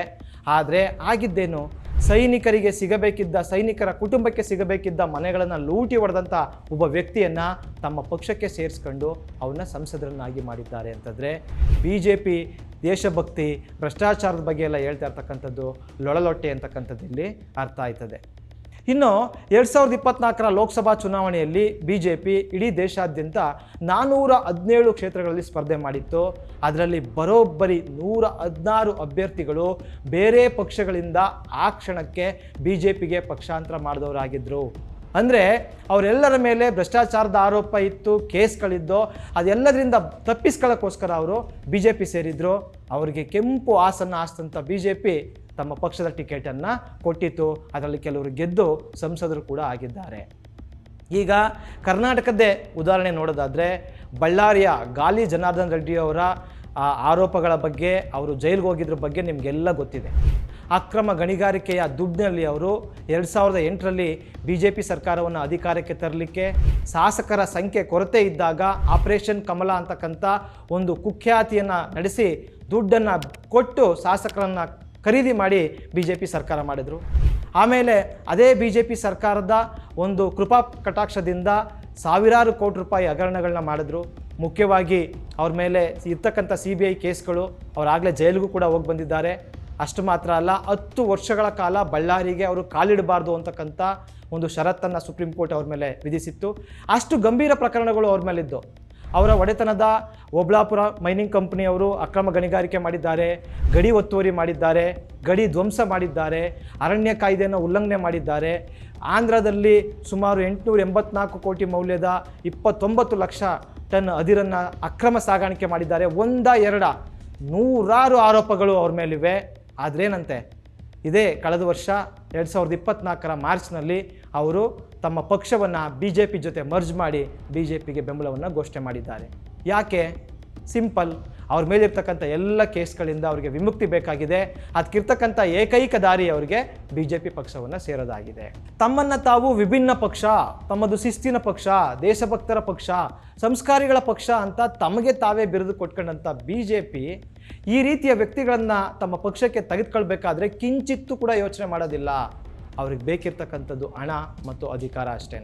ಆದರೆ ಆಗಿದ್ದೇನು? ಸೈನಿಕರಿಗೆ ಸಿಗಬೇಕಿದ್ದ, ಸೈನಿಕರ ಕುಟುಂಬಕ್ಕೆ ಸಿಗಬೇಕಿದ್ದ ಮನೆಗಳನ್ನು ಲೂಟಿ ಹೊಡೆದಂಥ ಒಬ್ಬ ವ್ಯಕ್ತಿಯನ್ನು ತಮ್ಮ ಪಕ್ಷಕ್ಕೆ ಸೇರಿಸ್ಕೊಂಡು ಅವನ್ನ ಸಂಸದರನ್ನಾಗಿ ಮಾಡಿದ್ದಾರೆ ಅಂತಂದರೆ ಬಿ ಜೆ ಪಿ ದೇಶಭಕ್ತಿ, ಭ್ರಷ್ಟಾಚಾರದ ಬಗ್ಗೆ ಎಲ್ಲ ಹೇಳ್ತಾ ಇರ್ತಕ್ಕಂಥದ್ದು, ಲೊಳಲೊಟ್ಟೆ ಅಂತಕ್ಕಂಥದ್ದು ಇಲ್ಲಿ ಅರ್ಥ ಆಯ್ತದೆ. ಇನ್ನು ಎರಡು ಸಾವಿರದ ಇಪ್ಪತ್ನಾಲ್ಕರ ಲೋಕಸಭಾ ಚುನಾವಣೆಯಲ್ಲಿ ಬಿ ಜೆ ಪಿ ಇಡೀ ದೇಶಾದ್ಯಂತ ನಾನ್ನೂರ ಹದಿನೇಳು ಕ್ಷೇತ್ರಗಳಲ್ಲಿ ಸ್ಪರ್ಧೆ ಮಾಡಿತ್ತು. ಅದರಲ್ಲಿ ಬರೋಬ್ಬರಿ ನೂರ ಹದಿನಾರು ಅಭ್ಯರ್ಥಿಗಳು ಬೇರೆ ಪಕ್ಷಗಳಿಂದ ಆ ಕ್ಷಣಕ್ಕೆ ಬಿ ಜೆ ಪಿಗೆ ಪಕ್ಷಾಂತರ ಮಾಡಿದವರಾಗಿದ್ದರು ಅಂದರೆ ಅವರೆಲ್ಲರ ಮೇಲೆ ಭ್ರಷ್ಟಾಚಾರದ ಆರೋಪ ಇತ್ತು, ಕೇಸ್ಗಳಿದ್ದು, ಅದೆಲ್ಲದರಿಂದ ತಪ್ಪಿಸ್ಕೊಳ್ಳೋಕ್ಕೋಸ್ಕರ ಅವರು ಬಿ ಜೆ ಪಿ ಸೇರಿದ್ರು. ಅವರಿಗೆ ಕೆಂಪು ಆಸನ ಆಸ್ತಂಥ ಬಿ ಜೆ ಪಿ ತಮ್ಮ ಪಕ್ಷದ ಟಿಕೆಟನ್ನು ಕೊಟ್ಟಿತ್ತು. ಅದರಲ್ಲಿ ಕೆಲವರು ಗೆದ್ದು ಸಂಸದರು ಕೂಡ ಆಗಿದ್ದಾರೆ. ಈಗ ಕರ್ನಾಟಕದ್ದೇ ಉದಾಹರಣೆ ನೋಡೋದಾದರೆ ಬಳ್ಳಾರಿಯ ಗಾಲಿ ಜನಾರ್ದನ್ ರೆಡ್ಡಿಯವರ ಆರೋಪಗಳ ಬಗ್ಗೆ ಅವರು ಜೈಲಿಗೆ ಹೋಗಿದ್ರ ಬಗ್ಗೆ ನಿಮಗೆಲ್ಲ ಗೊತ್ತಿದೆ. ಅಕ್ರಮ ಗಣಿಗಾರಿಕೆಯ ದುಡ್ಡಿನಲ್ಲಿ ಅವರು ಎರಡು ಸಾವಿರದ ಎಂಟರಲ್ಲಿ ಬಿ ಜೆ ಪಿ ಸರ್ಕಾರವನ್ನು ಅಧಿಕಾರಕ್ಕೆ ತರಲಿಕ್ಕೆ ಶಾಸಕರ ಸಂಖ್ಯೆ ಕೊರತೆ ಇದ್ದಾಗ ಆಪರೇಷನ್ ಕಮಲ ಅಂತಕ್ಕಂಥ ಒಂದು ಕುಖ್ಯಾತಿಯನ್ನು ನಡೆಸಿ ದುಡ್ಡನ್ನು ಕೊಟ್ಟು ಶಾಸಕರನ್ನು ಖರೀದಿ ಮಾಡಿ ಬಿ ಜೆ ಪಿ ಸರ್ಕಾರ ಮಾಡಿದರು. ಆಮೇಲೆ ಅದೇ ಬಿ ಜೆ ಪಿ ಸರ್ಕಾರದ ಒಂದು ಕೃಪಾ ಕಟಾಕ್ಷದಿಂದ ಸಾವಿರಾರು ಕೋಟಿ ರೂಪಾಯಿ ಹಗರಣಗಳನ್ನ ಮಾಡಿದ್ರು. ಮುಖ್ಯವಾಗಿ ಅವ್ರ ಮೇಲೆ ಇರ್ತಕ್ಕಂಥ ಸಿ ಬಿ ಐ ಕೇಸ್ಗಳು ಅವರಾಗಲೇ ಜೈಲಿಗೂ ಕೂಡ ಹೋಗಿ ಬಂದಿದ್ದಾರೆ. ಅಷ್ಟು ಮಾತ್ರ ಅಲ್ಲ, ಹತ್ತು ವರ್ಷಗಳ ಕಾಲ ಬಳ್ಳಾರಿಗೆ ಅವರು ಕಾಲಿಡಬಾರ್ದು ಅಂತಕ್ಕಂಥ ಒಂದು ಷರತ್ತನ್ನು ಸುಪ್ರೀಂ ಕೋರ್ಟ್ ಅವ್ರ ಮೇಲೆ ವಿಧಿಸಿತ್ತು. ಅಷ್ಟು ಗಂಭೀರ ಪ್ರಕರಣಗಳು ಅವ್ರ ಮೇಲಿದ್ದು. ಅವರ ಒಡೆತನದ ಒಬ್ಳಾಪುರ ಮೈನಿಂಗ್ ಕಂಪ್ನಿಯವರು ಅಕ್ರಮ ಗಣಿಗಾರಿಕೆ ಮಾಡಿದ್ದಾರೆ, ಗಡಿ ಒತ್ತುವರಿ ಮಾಡಿದ್ದಾರೆ, ಗಡಿ ಧ್ವಂಸ ಮಾಡಿದ್ದಾರೆ, ಅರಣ್ಯ ಕಾಯ್ದೆಯನ್ನು ಉಲ್ಲಂಘನೆ ಮಾಡಿದ್ದಾರೆ. ಆಂಧ್ರದಲ್ಲಿ ಸುಮಾರು ಎಂಟುನೂರ ಎಂಬತ್ನಾಲ್ಕು ಕೋಟಿ ಮೌಲ್ಯದ ಇಪ್ಪತ್ತೊಂಬತ್ತು ಲಕ್ಷ ಟನ್ ಅದಿರನ್ನು ಅಕ್ರಮ ಸಾಗಾಣಿಕೆ ಮಾಡಿದ್ದಾರೆ. ಒಂದ, ಎರಡ, ನೂರಾರು ಆರೋಪಗಳು ಅವ್ರ ಮೇಲಿವೆ. ಆದ್ರೇನಂತೆ? ಇದೇ ಕಳೆದ ವರ್ಷ ಎರಡು ಸಾವಿರದ ಇಪ್ಪತ್ನಾಲ್ಕರ ಮಾರ್ಚ್ನಲ್ಲಿ ಅವರು ತಮ್ಮ ಪಕ್ಷವನ್ನು ಬಿ ಜೆ ಪಿ ಜೊತೆ ಮರ್ಜ್ ಮಾಡಿ ಬಿ ಜೆ ಪಿಗೆ ಬೆಂಬಲವನ್ನು ಘೋಷಣೆ ಮಾಡಿದ್ದಾರೆ. ಯಾಕೆ? ಸಿಂಪಲ್. ಅವ್ರ ಮೇಲಿರ್ತಕ್ಕಂಥ ಎಲ್ಲ ಕೇಸ್ಗಳಿಂದ ಅವರಿಗೆ ವಿಮುಕ್ತಿ ಬೇಕಾಗಿದೆ. ಅದಕ್ಕಿರ್ತಕ್ಕಂಥ ಏಕೈಕ ದಾರಿ ಅವರಿಗೆ ಬಿ ಜೆ ಪಿ ಪಕ್ಷವನ್ನು ಸೇರೋದಾಗಿದೆ. ತಮ್ಮನ್ನು ತಾವು ವಿಭಿನ್ನ ಪಕ್ಷ, ತಮ್ಮದು ಶಿಸ್ತಿನ ಪಕ್ಷ, ದೇಶಭಕ್ತರ ಪಕ್ಷ, ಸಂಸ್ಕಾರಿಗಳ ಪಕ್ಷ ಅಂತ ತಮಗೆ ತಾವೇ ಬಿರುದು ಕೊಟ್ಕೊಂಡಂಥ ಬಿ ಜೆ ಪಿ ಈ ರೀತಿಯ ವ್ಯಕ್ತಿಗಳನ್ನು ತಮ್ಮ ಪಕ್ಷಕ್ಕೆ ತೆಗೆದುಕೊಳ್ಬೇಕಾದ್ರೆ ಕಿಂಚಿತ್ತೂ ಕೂಡ ಯೋಚನೆ ಮಾಡೋದಿಲ್ಲ. ಅವ್ರಿಗೆ ಬೇಕಿರ್ತಕ್ಕಂಥದ್ದು ಹಣ ಮತ್ತು ಅಧಿಕಾರ ಅಷ್ಟೇ.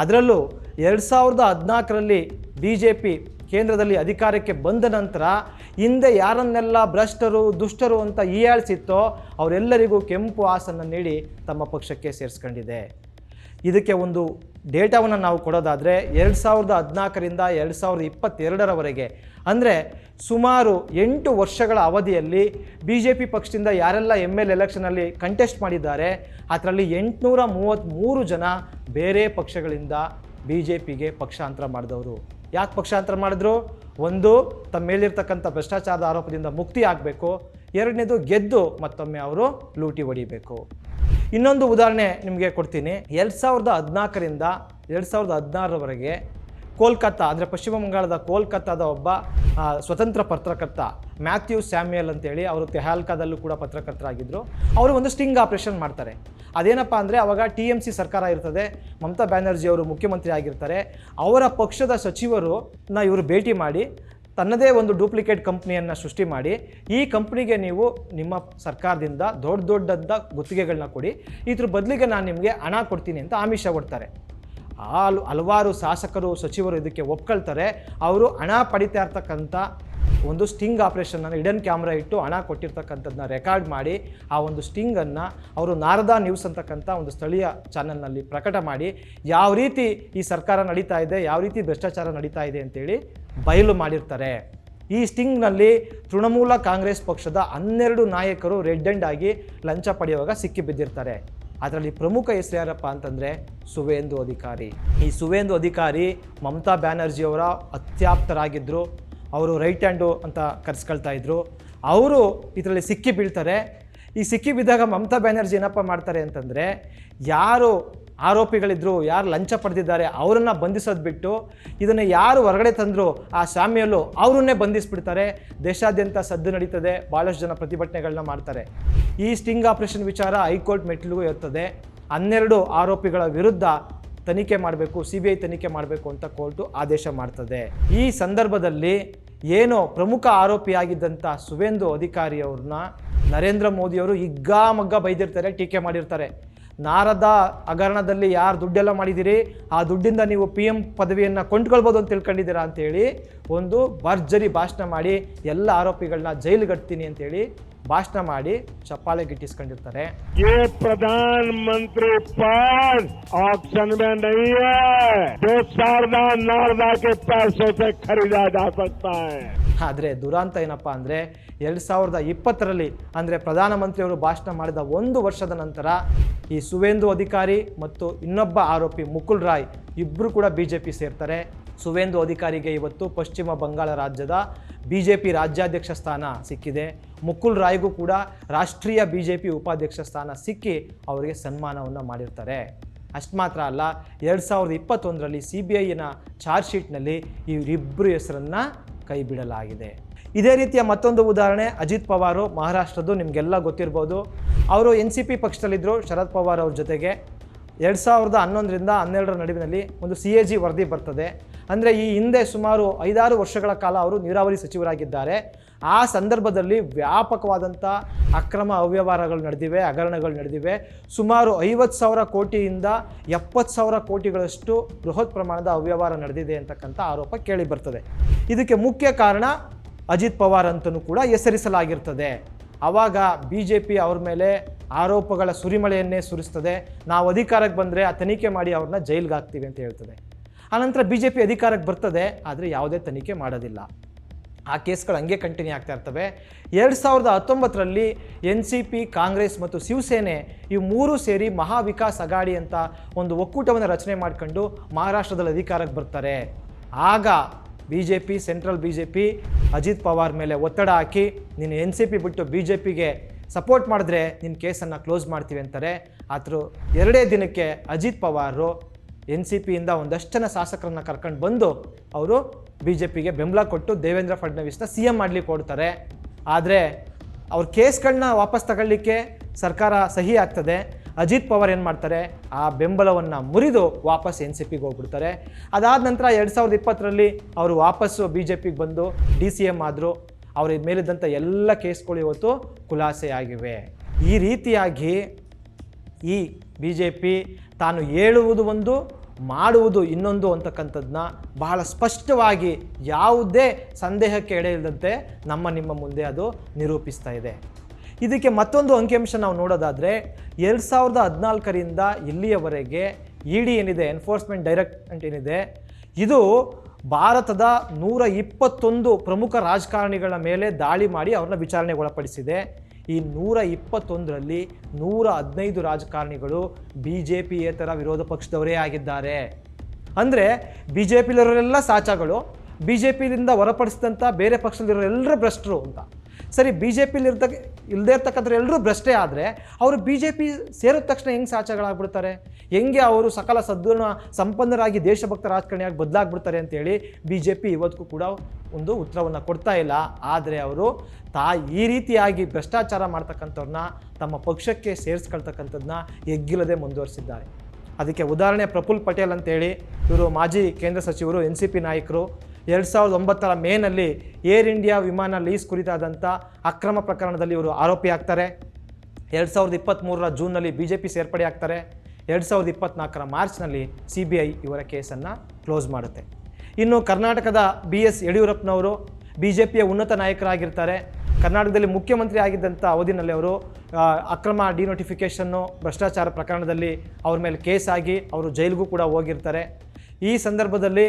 ಅದರಲ್ಲೂ ಎರಡು ಸಾವಿರದ ಹದಿನಾಲ್ಕರಲ್ಲಿ ಬಿ ಜೆ ಪಿ ಕೇಂದ್ರದಲ್ಲಿ ಅಧಿಕಾರಕ್ಕೆ ಬಂದ ನಂತರ ಹಿಂದೆ ಯಾರನ್ನೆಲ್ಲ ಭ್ರಷ್ಟರು, ದುಷ್ಟರು ಅಂತ ಈಯಾಳಿಸಿತ್ತೋ ಅವರೆಲ್ಲರಿಗೂ ಕೆಂಪು ಆಸನ್ನು ನೀಡಿ ತಮ್ಮ ಪಕ್ಷಕ್ಕೆ ಸೇರಿಸ್ಕೊಂಡಿದೆ. ಇದಕ್ಕೆ ಒಂದು ಡೇಟಾವನ್ನು ನಾವು ಕೊಡೋದಾದರೆ ಎರಡು ಸಾವಿರದ ಹದಿನಾಲ್ಕರಿಂದ ಎರಡು ಸಾವಿರದ ಇಪ್ಪತ್ತೆರಡರವರೆಗೆ. ಅಂದರೆ ಸುಮಾರು ಎಂಟು ವರ್ಷಗಳ ಅವಧಿಯಲ್ಲಿ ಬಿ ಜೆ ಪಿ ಪಕ್ಷದಿಂದ ಯಾರೆಲ್ಲ ಎಂ ಎಲ್ ಎಲೆಕ್ಷನಲ್ಲಿ ಕಂಟೆಸ್ಟ್ ಮಾಡಿದ್ದಾರೆ, ಅದರಲ್ಲಿ ಎಂಟುನೂರ ಮೂವತ್ತ್ಮೂರು ಜನ ಬೇರೆ ಪಕ್ಷಗಳಿಂದ ಬಿ ಜೆ ಪಿಗೆ ಪಕ್ಷಾಂತರ ಮಾಡಿದವರು. ಯಾಕೆ ಪಕ್ಷಾಂತರ ಮಾಡಿದ್ರು? ಒಂದು ತಮ್ಮ ಮೇಲಿರ್ತಕ್ಕಂಥ ಭ್ರಷ್ಟಾಚಾರದ ಆರೋಪದಿಂದ ಮುಕ್ತಿ ಆಗಬೇಕು. ಎರಡನೇದು ಗೆದ್ದು ಮತ್ತೊಮ್ಮೆ ಅವರು ಲೂಟಿ ಹೊಡಿಬೇಕು. ಇನ್ನೊಂದು ಉದಾಹರಣೆ ನಿಮಗೆ ಕೊಡ್ತೀನಿ. ಎರಡು ಸಾವಿರದ ಹದಿನಾಲ್ಕರಿಂದ ಎರಡು ಸಾವಿರದ ಹದಿನಾರರವರೆಗೆ ಕೋಲ್ಕತ್ತಾ, ಅಂದರೆ ಪಶ್ಚಿಮ ಬಂಗಾಳದ ಕೋಲ್ಕತ್ತಾದ ಒಬ್ಬ ಸ್ವತಂತ್ರ ಪತ್ರಕರ್ತ ಮ್ಯಾಥ್ಯೂ ಸ್ಯಾಮ್ಯಲ್ ಅಂತೇಳಿ ಅವರು ತೆಹಾಲ್ಕಾದಲ್ಲೂ ಕೂಡ ಪತ್ರಕರ್ತರಾಗಿದ್ದರು ಅವರು ಒಂದು ಸ್ಟಿಂಗ್ ಆಪರೇಷನ್ ಮಾಡ್ತಾರೆ. ಅದೇನಪ್ಪ ಅಂದರೆ ಅವಾಗ ಟಿ ಎಂ ಸಿ ಸರ್ಕಾರ ಇರ್ತದೆ. ಮಮತಾ ಬ್ಯಾನರ್ಜಿ ಅವರು ಮುಖ್ಯಮಂತ್ರಿ ಆಗಿರ್ತಾರೆ. ಅವರ ಪಕ್ಷದ ಸಚಿವರು ಸಚಿವರನ್ನ ಇವರು ಭೇಟಿ ಮಾಡಿ ತನ್ನದೇ ಒಂದು ಡೂಪ್ಲಿಕೇಟ್ ಕಂಪ್ನಿಯನ್ನು ಸೃಷ್ಟಿ ಮಾಡಿ ಈ ಕಂಪ್ನಿಗೆ ನೀವು ನಿಮ್ಮ ಸರ್ಕಾರದಿಂದ ದೊಡ್ಡ ದೊಡ್ಡದ ಗುತ್ತಿಗೆಗಳನ್ನ ಕೊಡಿ. ಇದ್ರ ಬದಲಿಗೆ ನಾನು ನಿಮಗೆ ಹಣ ಕೊಡ್ತೀನಿ ಅಂತ ಆಮಿಷ ಕೊಡ್ತಾರೆ. ಹಾಲು ಹಲವಾರು ಶಾಸಕರು, ಸಚಿವರು ಇದಕ್ಕೆ ಒಪ್ಕೊಳ್ತಾರೆ. ಅವರು ಹಣ ಪಡಿತಾ ಇರ್ತಕ್ಕಂಥ ಒಂದು ಸ್ಟಿಂಗ್ ಆಪ್ರೇಷನ್ನ ಇಡನ್ ಕ್ಯಾಮ್ರಾ ಇಟ್ಟು ಹಣ ಕೊಟ್ಟಿರ್ತಕ್ಕಂಥದ್ದನ್ನ ರೆಕಾರ್ಡ್ ಮಾಡಿ, ಆ ಒಂದು ಸ್ಟಿಂಗನ್ನು ಅವರು ನಾರದಾ ನ್ಯೂಸ್ ಅಂತಕ್ಕಂಥ ಒಂದು ಸ್ಥಳೀಯ ಚಾನಲ್ನಲ್ಲಿ ಪ್ರಕಟ ಮಾಡಿ, ಯಾವ ರೀತಿ ಈ ಸರ್ಕಾರ ನಡೀತಾ ಇದೆ, ಯಾವ ರೀತಿ ಭ್ರಷ್ಟಾಚಾರ ನಡೀತಾ ಇದೆ ಅಂತೇಳಿ ಬಯಲು ಮಾಡಿರ್ತಾರೆ. ಈ ಸ್ಟಿಂಗ್ನಲ್ಲಿ ತೃಣಮೂಲ ಕಾಂಗ್ರೆಸ್ ಪಕ್ಷದ ಹನ್ನೆರಡು ನಾಯಕರು ರೆಡ್ ಅಂಡ್ ಆಗಿ ಲಂಚ ಪಡೆಯುವಾಗ ಸಿಕ್ಕಿ ಬಿದ್ದಿರ್ತಾರೆ. ಅದರಲ್ಲಿ ಪ್ರಮುಖ ಹೆಸರು ಯಾರಪ್ಪ ಅಂತಂದರೆ ಸುವೇಂದು ಅಧಿಕಾರಿ. ಈ ಸುವೇಂದು ಅಧಿಕಾರಿ ಮಮತಾ ಬ್ಯಾನರ್ಜಿಯವರ ಅತ್ಯಾಪ್ತರಾಗಿದ್ದರು ಅವರು ರೈಟ್ ಹ್ಯಾಂಡು ಅಂತ ಕರೆಸ್ಕೊಳ್ತಾ ಇದ್ರು. ಅವರು ಇದರಲ್ಲಿ ಸಿಕ್ಕಿ ಬೀಳ್ತಾರೆ. ಈ ಸಿಕ್ಕಿ ಬಿದ್ದಾಗ ಮಮತಾ ಬ್ಯಾನರ್ಜಿ ಏನಪ್ಪ ಮಾಡ್ತಾರೆ ಅಂತಂದರೆ ಯಾರು ಆರೋಪಿಗಳಿದ್ರು, ಯಾರು ಲಂಚ ಪಡೆದಿದ್ದಾರೆ, ಅವರನ್ನು ಬಂಧಿಸೋದು ಬಿಟ್ಟು ಇದನ್ನು ಯಾರು ಹೊರಗಡೆ ತಂದರು, ಆ ಸ್ವಾಮಿಯಲ್ಲು ಅವರನ್ನೇ ಬಂಧಿಸ್ಬಿಡ್ತಾರೆ. ದೇಶಾದ್ಯಂತ ಸದ್ದು ನಡೀತದೆ ಭಾಳಷ್ಟು ಜನ ಪ್ರತಿಭಟನೆಗಳನ್ನ ಮಾಡ್ತಾರೆ. ಈ ಸ್ಟಿಂಗ್ ಆಪರೇಷನ್ ವಿಚಾರ ಹೈಕೋರ್ಟ್ ಮೆಟ್ಟಿಲಿಗೂ ಇರ್ತದೆ ಹನ್ನೆರಡು ಆರೋಪಿಗಳ ವಿರುದ್ಧ ತನಿಖೆ ಮಾಡಬೇಕು ಸಿ ಬಿ ಐ ತನಿಖೆ ಮಾಡಬೇಕು ಅಂತ ಕೋರ್ಟು ಆದೇಶ ಮಾಡ್ತದೆ. ಈ ಸಂದರ್ಭದಲ್ಲಿ ಏನು ಪ್ರಮುಖ ಆರೋಪಿಯಾಗಿದ್ದಂಥ ಸುವೇಂದು ಅಧಿಕಾರಿಯವ್ರನ್ನ ನರೇಂದ್ರ ಮೋದಿಯವರು ಹಿಗ್ಗಾಮಗ್ಗ ಬೈದಿರ್ತಾರೆ, ಟೀಕೆ ಮಾಡಿರ್ತಾರೆ. ನಾರದ ಹಗರಣದಲ್ಲಿ ಯಾರು ದುಡ್ಡೆಲ್ಲ ಮಾಡಿದ್ದೀರಿ ಆ ದುಡ್ಡಿಂದ ನೀವು ಪಿ ಎಂ ಪದವಿಯನ್ನು ಕೊಂಡ್ಕೊಳ್ಬೋದು ಅಂತ ತಿಳ್ಕೊಂಡಿದ್ದೀರಾ ಅಂತೇಳಿ ಒಂದು ಭರ್ಜರಿ ಭಾಷಣ ಮಾಡಿ ಎಲ್ಲ ಆರೋಪಿಗಳನ್ನ ಜೈಲಿಗಟ್ತೀನಿ ಅಂತೇಳಿ ಭಾಷಣ ಮಾಡಿ ಚಪ್ಪಾಳೆ ಗಿಟ್ಟಿಸ್ಕೊಂಡಿರ್ತಾರೆ ये प्रधानमंत्री पद ऑप्शन में नहीं है जो शारदा नारदा के पैसों से खरीदा जा सकता है ಆದರೆ ದುರಾಂತ ಏನಪ್ಪ ಅಂದರೆ ಎರಡು ಸಾವಿರದ ಇಪ್ಪತ್ತರಲ್ಲಿ ಅಂದರೆ ಪ್ರಧಾನಮಂತ್ರಿಯವರು ಭಾಷಣ ಮಾಡಿದ ಒಂದು ವರ್ಷದ ನಂತರ ಈ ಸುವೇಂದು ಅಧಿಕಾರಿ ಮತ್ತು ಇನ್ನೊಬ್ಬ ಆರೋಪಿ ಮುಕುಲ್ ರಾಯ್ ಇಬ್ಬರು ಕೂಡ ಬಿ ಜೆ ಪಿ ಸೇರ್ತಾರೆ ಸುವೇಂದು ಅಧಿಕಾರಿಗೆ ಇವತ್ತು ಪಶ್ಚಿಮ ಬಂಗಾಳ ರಾಜ್ಯದ ಬಿ ಜೆ ಪಿ ರಾಜ್ಯಾಧ್ಯಕ್ಷ ಸ್ಥಾನ ಸಿಕ್ಕಿದೆ ಮುಕುಲ್ ರಾಯ್ಗೂ ಕೂಡ ರಾಷ್ಟ್ರೀಯ ಬಿ ಜೆ ಪಿ ಉಪಾಧ್ಯಕ್ಷ ಸ್ಥಾನ ಸಿಕ್ಕಿ ಅವರಿಗೆ ಸನ್ಮಾನವನ್ನು ಮಾಡಿರ್ತಾರೆ. ಅಷ್ಟು ಮಾತ್ರ ಅಲ್ಲ, ಎರಡು ಸಾವಿರದ ಇಪ್ಪತ್ತೊಂದರಲ್ಲಿ ಸಿ ಬಿ ಐನ ಚಾರ್ಜ್ ಶೀಟ್ನಲ್ಲಿ ಇವರಿಬ್ಬರು ಹೆಸರನ್ನು ಕೈ ಬಿಡಲಾಗಿದೆ ಇದೇ ರೀತಿಯ ಮತ್ತೊಂದು ಉದಾಹರಣೆ, ಅಜಿತ್ ಪವಾರು, ಮಹಾರಾಷ್ಟ್ರದ್ದು ನಿಮಗೆಲ್ಲ ಗೊತ್ತಿರ್ಬೋದು. ಅವರು ಎನ್ ಸಿ ಪಿ ಪಕ್ಷದಲ್ಲಿದ್ದರು ಶರದ್ ಪವಾರ್ ಅವ್ರ ಜೊತೆಗೆ. ಎರಡು ಸಾವಿರದ ಹನ್ನೊಂದರಿಂದ ಹನ್ನೆರಡರ ನಡುವಿನಲ್ಲಿ ಒಂದು ಸಿ ಎ ಜಿ ವರದಿ ಬರ್ತದೆ. ಅಂದರೆ ಈ ಹಿಂದೆ ಸುಮಾರು ಐದಾರು ವರ್ಷಗಳ ಕಾಲ ಅವರು ನೀರಾವರಿ ಸಚಿವರಾಗಿದ್ದಾರೆ. ಆ ಸಂದರ್ಭದಲ್ಲಿ ವ್ಯಾಪಕವಾದಂಥ ಅಕ್ರಮ ಅವ್ಯವಹಾರಗಳು ನಡೆದಿವೆ, ಹಗರಣಗಳು ನಡೆದಿವೆ. ಸುಮಾರು ಐವತ್ತು ಸಾವಿರ ಕೋಟಿಯಿಂದ ಎಪ್ಪತ್ತು ಸಾವಿರ ಕೋಟಿಗಳಷ್ಟು ಬೃಹತ್ ಪ್ರಮಾಣದ ಅವ್ಯವಹಾರ ನಡೆದಿದೆ ಅಂತಕ್ಕಂಥ ಆರೋಪ ಕೇಳಿ ಬರ್ತದೆ. ಇದಕ್ಕೆ ಮುಖ್ಯ ಕಾರಣ ಅಜಿತ್ ಪವಾರ್ ಅಂತಲೂ ಕೂಡ ಹೆಸರಿಸಲಾಗಿರ್ತದೆ. ಆವಾಗ ಬಿ ಜೆ ಪಿ ಅವ್ರ ಮೇಲೆ ಆರೋಪಗಳ ಸುರಿಮಳೆಯನ್ನೇ ಸುರಿಸ್ತದೆ. ನಾವು ಅಧಿಕಾರಕ್ಕೆ ಬಂದರೆ ಆ ತನಿಖೆ ಮಾಡಿ ಅವ್ರನ್ನ ಜೈಲಿಗೆ ಹಾಕ್ತೀವಿ ಅಂತ ಹೇಳ್ತದೆ. ಆನಂತರ ಬಿ ಜೆ ಪಿ ಅಧಿಕಾರಕ್ಕೆ ಬರ್ತದೆ, ಆದರೆ ಯಾವುದೇ ತನಿಖೆ ಮಾಡೋದಿಲ್ಲ. ಆ ಕೇಸ್ಗಳು ಹಂಗೆ ಕಂಟಿನ್ಯೂ ಆಗ್ತಾ ಇರ್ತವೆ. ಎರಡು ಸಾವಿರದ ಹತ್ತೊಂಬತ್ತರಲ್ಲಿ ಎನ್ ಸಿ ಪಿ, ಕಾಂಗ್ರೆಸ್ ಮತ್ತು ಶಿವಸೇನೆ ಈ ಮೂರು ಸೇರಿ ಮಹಾವಿಕಾಸ್ ಅಗಾಡಿ ಅಂತ ಒಂದು ಒಕ್ಕೂಟವನ್ನು ರಚನೆ ಮಾಡ್ಕೊಂಡು ಮಹಾರಾಷ್ಟ್ರದಲ್ಲಿ ಅಧಿಕಾರಕ್ಕೆ ಬರ್ತಾರೆ. ಆಗ B J P central B J P Ajit Pawar ಮೇಲೆ ಒತ್ತಡ ಹಾಕಿ ನೀನು ಎನ್ ಸಿ ಪಿ ಬಿಟ್ಟು ಬಿ ಜೆ ಪಿಗೆ ಸಪೋರ್ಟ್ ಮಾಡಿದ್ರೆ ನಿನ್ನ ಕೇಸನ್ನು ಕ್ಲೋಸ್ ಮಾಡ್ತೀವಿ ಅಂತಾರೆ. ಆದರೂ ಎರಡೇ ದಿನಕ್ಕೆ ಅಜಿತ್ ಪವಾರು ಎನ್ ಸಿ ಪಿಯಿಂದ ಒಂದಷ್ಟು ಜನ ಶಾಸಕರನ್ನು ಕರ್ಕೊಂಡು ಬಂದು ಅವರು ಬಿ ಜೆ ಪಿಗೆ ಬೆಂಬಲ ಕೊಟ್ಟು ದೇವೇಂದ್ರ ಫಡ್ನವೀಸ್ನ ಸಿ ಎಂ ಮಾಡಲಿಕ್ಕೆ ಕೊಡ್ತಾರೆ ಆದರೆ ಅವ್ರ ಕೇಸ್ಗಳನ್ನ ವಾಪಸ್ ತಗೊಳ್ಳಿಕ್ಕೆ ಸರ್ಕಾರ ಸಹಿ ಆಗ್ತದೆ. ಅಜಿತ್ ಪವಾರ್ ಏನು ಮಾಡ್ತಾರೆ? ಆ ಬೆಂಬಲವನ್ನು ಮುರಿದು ವಾಪಸ್ ಎನ್ ಸಿ ಪಿಗೆ ಹೋಗ್ಬಿಡ್ತಾರೆ. ಅದಾದ ನಂತರ ಎರಡು ಸಾವಿರದ ಇಪ್ಪತ್ತರಲ್ಲಿ ಅವರು ವಾಪಸ್ಸು ಬಿ ಜೆ ಪಿಗೆ ಬಂದು ಡಿ ಸಿ ಎಂ ಆದರು. ಅವ್ರ ಮೇಲಿದ್ದಂಥ ಎಲ್ಲ ಕೇಸ್ಗಳು ಇವತ್ತು ಖುಲಾಸೆ ಆಗಿವೆ. ಈ ರೀತಿಯಾಗಿ ಈ ಬಿ ಜೆ ಪಿ ತಾನು ಹೇಳುವುದು ಒಂದು ಮಾಡುವುದು ಇನ್ನೊಂದು ಅಂತಕ್ಕಂಥದ್ದನ್ನ ಬಹಳ ಸ್ಪಷ್ಟವಾಗಿ ಯಾವುದೇ ಸಂದೇಹಕ್ಕೆ ಎಡೆಯಿಲ್ಲದಂತೆ ನಮ್ಮ ನಿಮ್ಮ ಮುಂದೆ ಅದು ನಿರೂಪಿಸ್ತಾ ಇದೆ. ಇದಕ್ಕೆ ಮತ್ತೊಂದು ಅಂಕಿಅಂಶ ನಾವು ನೋಡೋದಾದರೆ, ಎರಡು ಸಾವಿರದ ಹದಿನಾಲ್ಕರಿಂದ ಇಲ್ಲಿಯವರೆಗೆ ಇ ಡಿ ಏನಿದೆ, ಎನ್ಫೋರ್ಸ್ಮೆಂಟ್ ಡೈರೆಕ್ಟ್ ಏನಿದೆ, ಇದು ಭಾರತದ ನೂರ ಇಪ್ಪತ್ತೊಂದು ಪ್ರಮುಖ ರಾಜಕಾರಣಿಗಳ ಮೇಲೆ ದಾಳಿ ಮಾಡಿ ಅವ್ರನ್ನ ವಿಚಾರಣೆಗೆ ಒಳಪಡಿಸಿದೆ ಈ ನೂರ ಇಪ್ಪತ್ತೊಂದರಲ್ಲಿ ನೂರ ಹದಿನೈದು ರಾಜಕಾರಣಿಗಳು ಬಿ ಜೆ ಪಿಯೇತರ ವಿರೋಧ ಪಕ್ಷದವರೇ ಆಗಿದ್ದಾರೆ. ಅಂದರೆ ಬಿ ಜೆ ಪಿಲಿರೋರೆಲ್ಲ ಸಾಚಾಗಳು ಬಿ ಜೆ ಪಿಯಿಂದ ಹೊರಪಡಿಸಿದಂಥ ಬೇರೆ ಪಕ್ಷದಲ್ಲಿರೋ ಎಲ್ಲರೂ ಭ್ರಷ್ಟರು ಅಂತ. ಸರಿ ಬಿ ಜೆ ಪಿಲಿ ಇರ್ತಕ್ಕ ಇಲ್ಲದೇ ಇರ್ತಕ್ಕಂಥ ಎಲ್ಲರೂ ಭ್ರಷ್ಟೇ ಆದರೆ ಅವರು ಬಿ ಜೆ ಪಿ ಸೇರಿದ ತಕ್ಷಣ ಹೆಂಗೆ ಸಾಚಗಳಾಗ್ಬಿಡ್ತಾರೆ ಹೆಂಗೆ ಅವರು ಸಕಲ ಸದ್ಗುಣ ಸಂಪನ್ನರಾಗಿ ದೇಶಭಕ್ತ ರಾಜಕಾರಣಿಯಾಗಿ ಬದಲಾಗ್ಬಿಡ್ತಾರೆ ಅಂತೇಳಿ ಬಿ ಜೆ ಪಿ ಇವತ್ತಿಗೂ ಕೂಡ ಒಂದು ಉತ್ತರವನ್ನು ಕೊಡ್ತಾ ಇಲ್ಲ. ಆದರೆ ಅವರು ತಾ ಈ ರೀತಿಯಾಗಿ ಭ್ರಷ್ಟಾಚಾರ ಮಾಡ್ತಕ್ಕಂಥವ್ರನ್ನ ತಮ್ಮ ಪಕ್ಷಕ್ಕೆ ಸೇರಿಸ್ಕೊಳ್ತಕ್ಕಂಥದ್ದನ್ನ ಎಗ್ಗಿಲ್ಲದೆ ಮುಂದುವರಿಸಿದ್ದಾರೆ. ಅದಕ್ಕೆ ಉದಾಹರಣೆ ಪ್ರಫುಲ್ ಪಟೇಲ್ ಅಂತೇಳಿ, ಇವರು ಮಾಜಿ ಕೇಂದ್ರ ಸಚಿವರು ಎನ್ ಸಿ ಪಿ ನಾಯಕರು. ಎರಡು ಸಾವಿರದ ಒಂಬತ್ತರ ಮೇನಲ್ಲಿ ಏರ್ ಇಂಡಿಯಾ ವಿಮಾನ ಲೀಸ್ ಕುರಿತಾದಂಥ ಅಕ್ರಮ ಪ್ರಕರಣದಲ್ಲಿ ಇವರು ಆರೋಪಿ ಆಗ್ತಾರೆ. ಎರಡು ಸಾವಿರದ ಇಪ್ಪತ್ತ್ಮೂರರ ಜೂನ್ನಲ್ಲಿ ಬಿ ಜೆ ಪಿ ಸೇರ್ಪಡೆ ಆಗ್ತಾರೆ. ಎರಡು ಸಾವಿರದ ಇಪ್ಪತ್ತ್ನಾಲ್ಕರ ಮಾರ್ಚ್ನಲ್ಲಿ ಸಿ ಬಿ ಐ ಇವರ ಕೇಸನ್ನು ಕ್ಲೋಸ್ ಮಾಡುತ್ತೆ. ಇನ್ನು ಕರ್ನಾಟಕದ ಬಿ ಎಸ್ ಯಡಿಯೂರಪ್ಪನವರು ಬಿ ಜೆ ಪಿಯ ಉನ್ನತ ನಾಯಕರಾಗಿರ್ತಾರೆ. ಕರ್ನಾಟಕದಲ್ಲಿ ಮುಖ್ಯಮಂತ್ರಿ ಆಗಿದ್ದಂಥ ಅವಧಿನಲ್ಲಿ ಅವರು ಅಕ್ರಮ ಡಿನೋಟಿಫಿಕೇಷನ್ನು ಭ್ರಷ್ಟಾಚಾರ ಪ್ರಕರಣದಲ್ಲಿ ಅವ್ರ ಮೇಲೆ ಕೇಸಾಗಿ ಅವರು ಜೈಲಿಗೂ ಕೂಡ ಹೋಗಿರ್ತಾರೆ. ಈ ಸಂದರ್ಭದಲ್ಲಿ